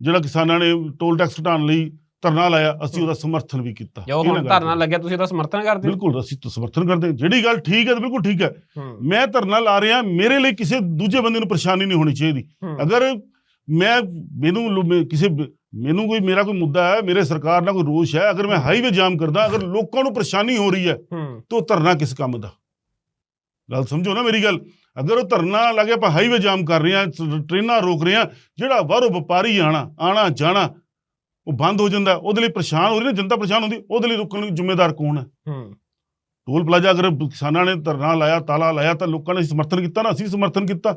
ਜਿਹੜਾ ਕਿਸਾਨਾਂ ਨੇ ਟੋਲ ਟੈਕਸ ਘਟਾਉਣ ਲਈ ਧਰਨਾ ਲਾਇਆ ਅਸੀਂ ਉਹਦਾ ਸਮਰਥਨ ਵੀ ਕੀਤਾ ਜੋ ਹੁਣ ਧਰਨਾ। ਲੱਗਿਆ ਤੁਸੀਂ ਉਹਦਾ ਸਮਰਥਨ ਕਰਦੇ ਹੋ ਬਿਲਕੁਲ ਅਸੀਂ ਤਾਂ ਸਮਰਥਨ ਕਰਦੇ ਹਾਂ। ਜਿਹੜੀ ਗੱਲ ਠੀਕ ਹੈ ਤਾਂ ਬਿਲਕੁਲ ਠੀਕ ਹੈ ਮੈਂ ਧਰਨਾ ਲਾ ਰਿਹਾ ਮੇਰੇ ਲਈ ਕਿਸੇ ਦੂਜੇ ਬੰਦੇ ਨੂੰ ਪਰੇਸ਼ਾਨੀ ਨਹੀਂ ਹੋਣੀ ਚਾਹੀਦੀ ਅਗਰ ਮੈਂ ਮੈਨੂੰ ਕਿਸੇ ਮੈਨੂੰ ਕੋਈ ਮੇਰਾ ਕੋਈ ਮੁੱਦਾ ਹੈ ਮੇਰੇ ਸਰਕਾਰ ਨਾਲ ਕੋਈ ਰੋਸ਼ ਹੈ ਅਗਰ ਮੈਂ ਹਾਈਵੇ ਜਾਮ ਕਰਦਾ ਅਗਰ ਲੋਕਾਂ ਨੂੰ ਪਰੇਸ਼ਾਨੀ ਹੋ ਰਹੀ ਹੈ ਤਾਂ ਉਹ ਧਰਨਾ ਕਿਸ ਕੰਮ ਦਾ? ਗੱਲ ਸਮਝੋ ਨਾ ਮੇਰੀ ਗੱਲ। ਅਗਰ ਉਹ ਧਰਨਾ ਲੱਗੇ ਆਪਾਂ ਹਾਈਵੇ ਜਾਮ ਕਰ ਰਹੇ ਟ- ਟ੍ਰੇਨਾਂ ਰੋਕ ਰਹੇ ਹਾਂ ਜਿਹੜਾ ਬਾਹਰੋਂ ਵਪਾਰੀ ਆਣਾ ਆਣਾ ਜਾਣਾ ਉਹ ਬੰਦ ਹੋ ਜਾਂਦਾ ਉਹਦੇ ਲਈ ਪਰੇਸ਼ਾਨ ਹੋ ਰਹੀ ਨਾ ਜਨਤਾ ਪਰੇਸ਼ਾਨ ਹੁੰਦੀ ਉਹਦੇ ਲਈ ਰੁਕਣ ਲਈ ਜ਼ਿੰਮੇਦਾਰ ਕੌਣ ਹੈ? ਟੋਲ ਪਲਾਜ਼ਾ ਅਗਰ ਕਿਸਾਨਾਂ ਨੇ ਧਰਨਾ ਲਾਇਆ ਤਾਲਾ ਲਾਇਆ ਤਾਂ ਲੋਕਾਂ ਨੇ ਸਮਰਥਨ ਕੀਤਾ ਨਾ ਅਸੀਂ ਸਮਰਥਨ ਕੀਤਾ।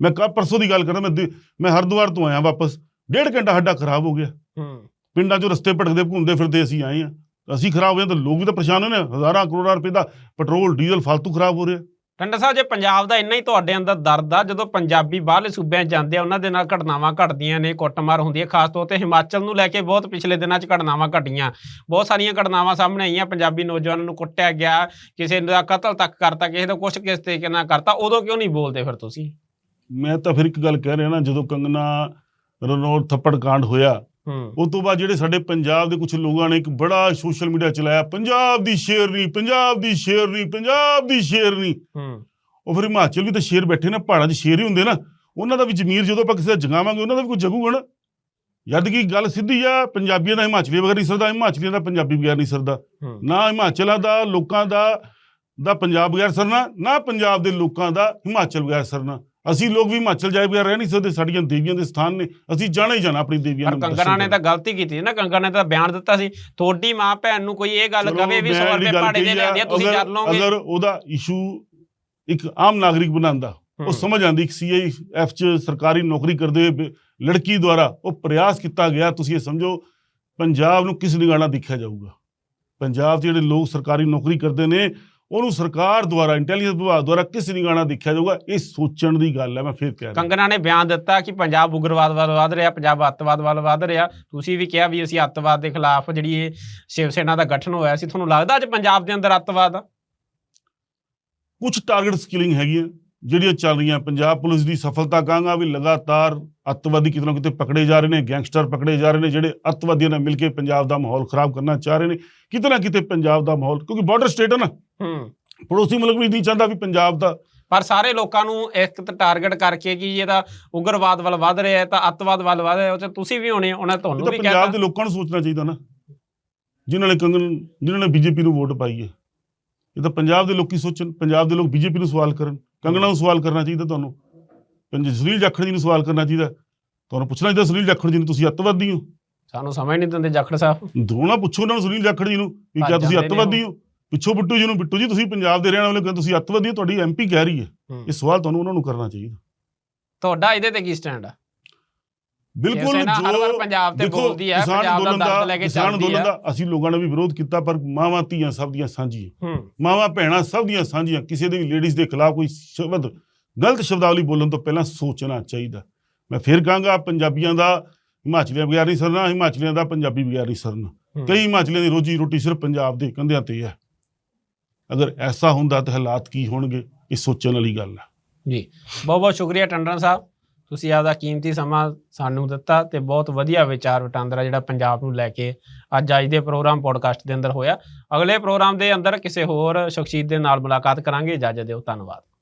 ਮੈਂ ਕੱਲ੍ਹ ਪਰਸੋਂ ਦੀ ਗੱਲ ਕਰਦਾ ਮੈਂ ਮੈਂ ਹਰਿਦੁਆਰ ਤੋਂ ਆਇਆ ਵਾਪਸ। ਡੇਢ ਘੰਟਾ ਸਾਡਾ ਖਰਾਬ ਹੋ ਗਿਆ। ਹੂੰ, ਪਿੰਡਾਂ 'ਚੋਂ ਰਸਤੇ ਭਟਕਦੇ ਘੁੰਮਦੇ ਫਿਰਦੇ ਅਸੀਂ ਆਏ ਆ ਅਸੀਂ ਖਰਾਬ ਹੋਏ ਤਾਂ ਲੋਕ ਵੀ ਤਾਂ ਪਰੇਸ਼ਾਨ ਹੋਏ ਨੇ। ਹਜ਼ਾਰਾਂ ਕਰੋੜਾਂ ਰੁਪਏ ਦਾ ਪੈਟਰੋਲ ਡੀਜ਼ਲ ਫालतू ਖਰਾਬ ਹੋ ਰਿਹਾ। ਟੰਡਾ ਸਾਹਿਬ ਜੇ ਪੰਜਾਬ ਦਾ ਇੰਨਾ ਹੀ ਤੁਹਾਡੇ ਅੰਦਰ ਦਰਦ ਆ ਜਦੋਂ ਪੰਜਾਬੀ ਬਾਹਰਲੇ ਸੂਬਿਆਂ ਜਾਂਦੇ ਆ ਉਹਨਾਂ ਦੇ ਨਾਲ ਘਟਨਾਵਾਂ ਘਟਦੀਆਂ ਨੇ ਕੁੱਟਮਾਰ ਹੁੰਦੀ ਹੈ ਖਾਸ ਤੌਰ ਤੇ ਹਿਮਾਚਲ ਨੂੰ ਲੈ ਕੇ ਬਹੁਤ ਪਿਛਲੇ ਦਿਨਾਂ 'ਚ ਘਟਨਾਵਾਂ ਘਟੀਆਂ। ਬਹੁਤ ਸਾਰੀਆਂ ਘਟਨਾਵਾਂ ਸਾਹਮਣੇ ਆਈਆਂ। ਪੰਜਾਬੀ ਨੌਜਵਾਨਾਂ ਨੂੰ ਕੁੱਟਿਆ ਗਿਆ ਕਿਸੇ ਦਾ ਕਤਲ ਤੱਕ ਕਰਤਾ ਕਿਸੇ ਦਾ ਕੁਛ ਕਿਸ ਤਰੀਕੇ ਨਾਲ ਕਰਤਾ ਉਦੋਂ ਕਿਉਂ ਨਹੀਂ ਬੋਲਦੇ ਫਿਰ ਤੁਸੀਂ? ਮੈਂ ਤਾਂ ਫਿਰ ਇੱਕ ਗੱਲ ਕਹਿ ਰਿਹਾ ਨਾ ਜਦੋਂ ਕੰਗਨਾ ਰਣੌਰ ਥੱਪੜ ਕਾਂਡ ਹੋਇਆ। ਉਸ ਤੋਂ ਬਾਅਦ ਜਿਹੜੇ ਸਾਡੇ ਪੰਜਾਬ ਦੇ ਕੁਝ ਲੋਕਾਂ ਨੇ ਇੱਕ ਬੜਾ ਸੋਸ਼ਲ ਮੀਡੀਆ ਚਲਾਇਆ ਪੰਜਾਬ ਦੀ ਸ਼ੇਰਨੀ ਪੰਜਾਬ ਦੀ ਸ਼ੇਰਨੀ ਪੰਜਾਬ ਦੀ ਸ਼ੇਰਨੀ। ਉਹ ਫਿਰ ਹਿਮਾਚਲ ਵੀ ਤਾਂ ਸ਼ੇਰ ਬੈਠੇ ਨੇ ਪਹਾੜਾਂ 'ਚ ਸ਼ੇਰ ਹੀ ਹੁੰਦੇ ਨਾ। ਉਹਨਾਂ ਦਾ ਵੀ ਜ਼ਮੀਰ ਜਦੋਂ ਆਪਾਂ ਕਿਸੇ ਦਾ ਜਗਾਵਾਂਗੇ ਉਹਨਾਂ ਦਾ ਵੀ ਕੋਈ ਜਗੂਗਾ ਨਾ। ਜਦ ਕਿ ਗੱਲ ਸਿੱਧੀ ਆ ਪੰਜਾਬੀਆਂ ਦਾ ਹਿਮਾਚਲੀ ਬਗੈਰ ਨਹੀਂ ਸਰਦਾ ਹਿਮਾਚਲੀਆਂ ਦਾ ਪੰਜਾਬੀ ਬਗੈਰ ਨਹੀਂ ਸਰਦਾ। ਨਾ ਹਿਮਾਚਲਾਂ ਦਾ ਲੋਕਾਂ ਦਾ ਦਾ ਪੰਜਾਬ ਬਗੈਰ ਸਰਨਾ ਨਾ ਪੰਜਾਬ ਦੇ ਲੋਕਾਂ ਦਾ ਹਿਮਾਚਲ ਬਗੈਰ ਸਰਨਾ। ਅਸੀਂ ਲੋਕ ਵੀ ਹਿਮਾਚਲ ਜਾਏ ਬਗੈਰ ਰਹਿ ਨਹੀਂ ਸਕਦੇ ਸਾਡੀਆਂ ਦੇਵੀਆਂ ਦੇ ਸਥਾਨ ਨੇ ਅਸੀਂ ਜਾਣਾ ਹੀ ਜਾਣਾ ਆਪਣੀ ਦੇਵੀਆਂ ਨੂੰ ਕੰਗਣਾ ਨੇ ਤਾਂ ਗਲਤੀ ਕੀਤੀ ਨਾ ਕੰਗਣਾ ਨੇ ਤਾਂ ਬਿਆਨ ਦਿੱਤਾ ਸੀ ਤੁਹਾਡੀ ਮਾਂ ਭੈਣ ਨੂੰ ਕੋਈ ਇਹ ਗੱਲ ਕਵੇ ਵੀ ਮੈਂ 100 ਜਿਹੜੀ ਰੁਪਏ ਪਾੜੇ ਦੇ ਲੈਂਦੇ ਆ ਤੁਸੀਂ ਕਰ ਲਓਗੇ। ਅਗਰ ਉਹਦਾ ਇਸ਼ੂ ਇੱਕ ਆਮ ਨਾਗਰਿਕ ਬਣਾਉਂਦਾ ਉਹ ਸਮਝ ਆਂਦੀ ਇੱਕ ਸੀਆਈਐਫ ਚ ਸਰਕਾਰੀ ਨੌਕਰੀ ਕਰਦੇ ਹੋਏ ਲੜਕੀ ਦੁਆਰਾ ਉਹ ਪ੍ਰਯਾਸ ਕੀਤਾ ਗਿਆ ਤੁਸੀਂ ਇਹ ਸਮਝੋ ਪੰਜਾਬ ਨੂੰ ਕਿਸ ਨਿਗਾਹ ਨਾਲ ਦੇਖਿਆ ਜਾਊਗਾ? ਪੰਜਾਬ 'ਚ ਜਿਹੜੇ ਲੋਕ ਸਰਕਾਰੀ ਨੌਕਰੀ ਕਰਦੇ ਨੇ ਉਹਨੂੰ ਸਰਕਾਰ ਦੁਆਰਾ ਇੰਟੈਲੀਜੈਂਸ ਵਿਭਾਗ ਦੁਆਰਾ ਕਿਸ ਨਿਗਾਹ ਨਾਲ ਦੇਖਿਆ ਜਾਊਗਾ ਇਹ ਸੋਚਣ ਦੀ ਗੱਲ ਹੈ ਮੈਂ ਫਿਰ ਕਹਿ ਰਿਹਾ। ਕੰਗਣਾ ਨੇ ਬਿਆਨ ਦਿੱਤਾ ਕਿ ਪੰਜਾਬ ਉਗਰਵਾਦ ਵੱਲ ਵਧ ਰਿਹਾ ਪੰਜਾਬ ਅੱਤਵਾਦ ਵੱਲ ਵਧ ਰਿਹਾ। ਤੁਸੀਂ ਵੀ ਕਿਹਾ ਵੀ ਅਸੀਂ ਅੱਤਵਾਦ ਦੇ ਖਿਲਾਫ ਜਿਹੜੀ ਇਹ ਸ਼ਿਵ ਸੈਨਾ ਦਾ ਗਠਨ ਹੋਇਆ ਸੀ ਤੁਹਾਨੂੰ ਲੱਗਦਾ ਅੱਜ ਪੰਜਾਬ ਦੇ ਅੰਦਰ ਅੱਤਵਾਦ ਆ? ਕੁਝ ਟਾਰਗੇਟ ਸਕਿਲਿੰਗ ਹੈਗੀਆਂ। ਜਿਹੜੀਆਂ ਚੱਲ ਰਹੀਆਂ ਪੰਜਾਬ ਪੁਲਿਸ ਦੀ ਸਫਲਤਾ ਕਹਾਂਗਾ ਵੀ ਲਗਾਤਾਰ ਅੱਤਵਾਦੀ ਕਿਤੇ ਨਾ ਕਿਤੇ ਪਕੜੇ ਜਾ ਰਹੇ ਨੇ ਗੈਂਗਸਟਰ ਪਕੜੇ ਜਾ ਰਹੇ ਨੇ ਜਿਹੜੇ ਅੱਤਵਾਦੀਆਂ ਨਾਲ ਮਿਲ ਕੇ ਪੰਜਾਬ ਦਾ ਮਾਹੌਲ ਖਰਾਬ ਕਰਨਾ ਚਾਹ ਰਹੇ ਨੇ ਕਿਤੇ ਨਾ ਕਿਤੇ ਪੰਜਾਬ ਦਾ ਮਾਹੌਲ ਕਿਉਂਕਿ ਬਾਰਡਰ ਸਟੇਟ ਹੈ ਨਾ। ਹੂੰ। ਪੜੋਸੀ ਮੁਲਕ ਵੀ ਨਹੀਂ ਚਾਹੁੰਦਾ ਵੀ ਪੰਜਾਬ ਦਾ ਪਰ ਸਾਰੇ ਲੋਕਾਂ ਨੂੰ ਇੱਕ ਟਾਰਗੇਟ ਕਰਕੇ ਕਿ ਇਹਦਾ ਉਗਰਵਾਦ ਵੱਲ ਵਧ ਰਿਹਾ ਹੈ ਤਾਂ ਅੱਤਵਾਦ ਵੱਲ ਵਧ ਰਿਹਾ ਉਹ 'ਚ ਤੁਸੀਂ ਵੀ ਹੋਣੇ ਉਹਨਾਂ ਇਹ ਤੁਹਾਨੂੰ ਤਾਂ ਵੀ ਪੰਜਾਬ ਕਹਿਤਾ। ਦੇ ਲੋਕਾਂ ਨੂੰ ਸੋਚਣਾ ਚਾਹੀਦਾ ਨਾ ਜਿਨ੍ਹਾਂ ਨੇ ਕੰਗਨ ਜਿਨ੍ਹਾਂ ਨੇ ਬੀਜੇਪੀ ਨੂੰ ਵੋਟ ਪਾਈ ਹੈ। ਇਹ ਤਾਂ ਪੰਜਾਬ ਦੇ ਲੋਕੀ ਸੋਚਣ ਪੰਜਾਬ ਦੇ ਲੋਕ ਬੀਜੇਪੀ ਨੂੰ ਸਵਾਲ ਕਰਨ। ਕੰਗਣਾ ਨੂੰ ਸਵਾਲ ਕਰਨਾ ਚਾਹੀਦਾ ਤੁਹਾਨੂੰ। ਪੰਜ ਸੁਨੀਲ ਜਾਖੜ ਜੀ ਨੂੰ ਸਵਾਲ ਕਰਨਾ ਚਾਹੀਦਾ। ਤੁਹਾਨੂੰ ਪੁੱਛਣਾ ਚਾਹੀਦਾ ਸੁਨੀਲ ਜਾਖੜ ਜੀ ਨੂੰ ਤੁਸੀਂ ਅੱਤਵਾਦੀ ਹੋ। ਸਾਨੂੰ ਸਮਝ ਨਹੀਂ ਦਿੰਦੇ ਜਾਖੜ ਸਾਹਿਬ। ਦੋਣਾ ਪੁੱਛੋ ਉਹਨਾਂ ਨੂੰ ਸੁਨੀਲ ਜਾਖੜ ਜੀ ਨੂੰ ਵੀ ਕਿਆ ਤੁਸੀਂ ਅੱਤਵਾਦੀ ਹੋ? ਪਿੱਛੋਂ ਬਿੱਟੂ ਜੀ ਨੂੰ ਬਿੱਟੂ ਜੀ ਤੁਸੀਂ ਪੰਜਾਬ ਦੇ ਰਹਿਣ ਵਾਲੇ ਹੋ ਤੁਸੀਂ ਅੱਤਵਾਦੀ ਹੋ ਤੁਹਾਡੀ ਐਮਪੀ ਕਹਿ ਰਹੀ ਹੂੰ। ਇਹ ਸਵਾਲ ਤੁਹਾਨੂੰ ਉਹਨਾਂ ਨੂੰ ਕਰਨਾ ਚਾਹੀਦਾ। ਤੁਹਾਡਾ ਇਹਦੇ ਤੇ ਕੀ ਸਟੈਂਡ ਆ? ਬਿਲਕੁਲ ਸੈਨਾ ਹਰ ਵਾਰ ਜੋ ਪੰਜਾਬ ਤੇ ਬੋਲਦੀ ਹੈ ਪੰਜਾਬ ਦਾ ਦਰਦ ਲੈ ਕੇ ਚੱਲਦੀ ਹੈ। ਦਾ ਅਸੀਂ ਲੋਕਾਂ ਨੇ ਵੀ ਵਿਰੋਧ ਕੀਤਾ ਪਰ ਮਾਵਾਂ ਧੀਆਂ ਸਭ ਦੀਆਂ ਸਾਂਝੀਆਂ। ਹੂੰ। ਮਾਵਾਂ ਭੈਣਾਂ ਸਭ ਦੀਆਂ ਸਾਂਝੀਆਂ ਕਿਸੇ ਦੇ ਵੀ ਲੇਡੀਜ਼ ਦੇ ਖਿਲਾਫ ਕੋਈ ਸ਼ਬਦ ਗਲਤ ਸ਼ਬਦਾਵਲੀ ਬੋਲਣ ਤੋਂ ਪਹਿਲਾਂ ਸੋਚਣਾ ਚਾਹੀਦਾ। ਮੈਂ ਫਿਰ ਕਹਾਂਗਾ ਪੰਜਾਬੀਆਂ ਦਾ ਹਿਮਾਚਲੀਆਂ ਬਗੈਰ ਨਹੀਂ ਸਰਨਾ ਹਿਮਾਚਲੀਆਂ ਦਾ ਪੰਜਾਬੀ ਬਗੈਰ ਨਹੀਂ ਸਰਨਾ। ਕਈ ਹਿਮਾਚਲੀਆਂ ਦੀ ਰੋਜੀ ਰੋਟੀ ਸਿਰਫ ਪੰਜਾਬ ਦੇ ਕੰਧਿਆਂ ਤੇ ਹੈ। ਅਗਰ ਐਸਾ ਹੁੰਦਾ ਤਾਂ ਹਾਲਾਤ ਕੀ ਹੋਣਗੇ ਇਹ ਸੋਚਣ ਵਾਲੀ ਗੱਲ ਹੈ। ਜੀ ਬਹੁਤ ਬਹੁਤ ਸ਼ੁਕਰੀਆ ਟੰਡਨ ਸਾਹਿਬ। ਤੁਸੀਂ ਆਪਦਾ ਕੀਮਤੀ ਸਮਾਂ ਸਾਨੂੰ ਦਿੱਤਾ ਤੇ ਬਹੁਤ ਵਧੀਆ ਵਿਚਾਰ ਵਟਾਂਦਰਾ ਜਿਹੜਾ ਪੰਜਾਬ ਨੂੰ ਲੈ ਕੇ ਅੱਜ ਅੱਜ ਦੇ ਪ੍ਰੋਗਰਾਮ ਪੋਡਕਾਸਟ ਦੇ ਅੰਦਰ ਹੋਇਆ। ਅਗਲੇ ਪ੍ਰੋਗਰਾਮ ਦੇ ਅੰਦਰ ਕਿਸੇ ਹੋਰ ਸ਼ਖਸੀਅਤ ਦੇ ਨਾਲ ਮੁਲਾਕਾਤ ਕਰਾਂਗੇ। ਇਜਾਜ਼ਤ ਦਿਓ, ਧੰਨਵਾਦ।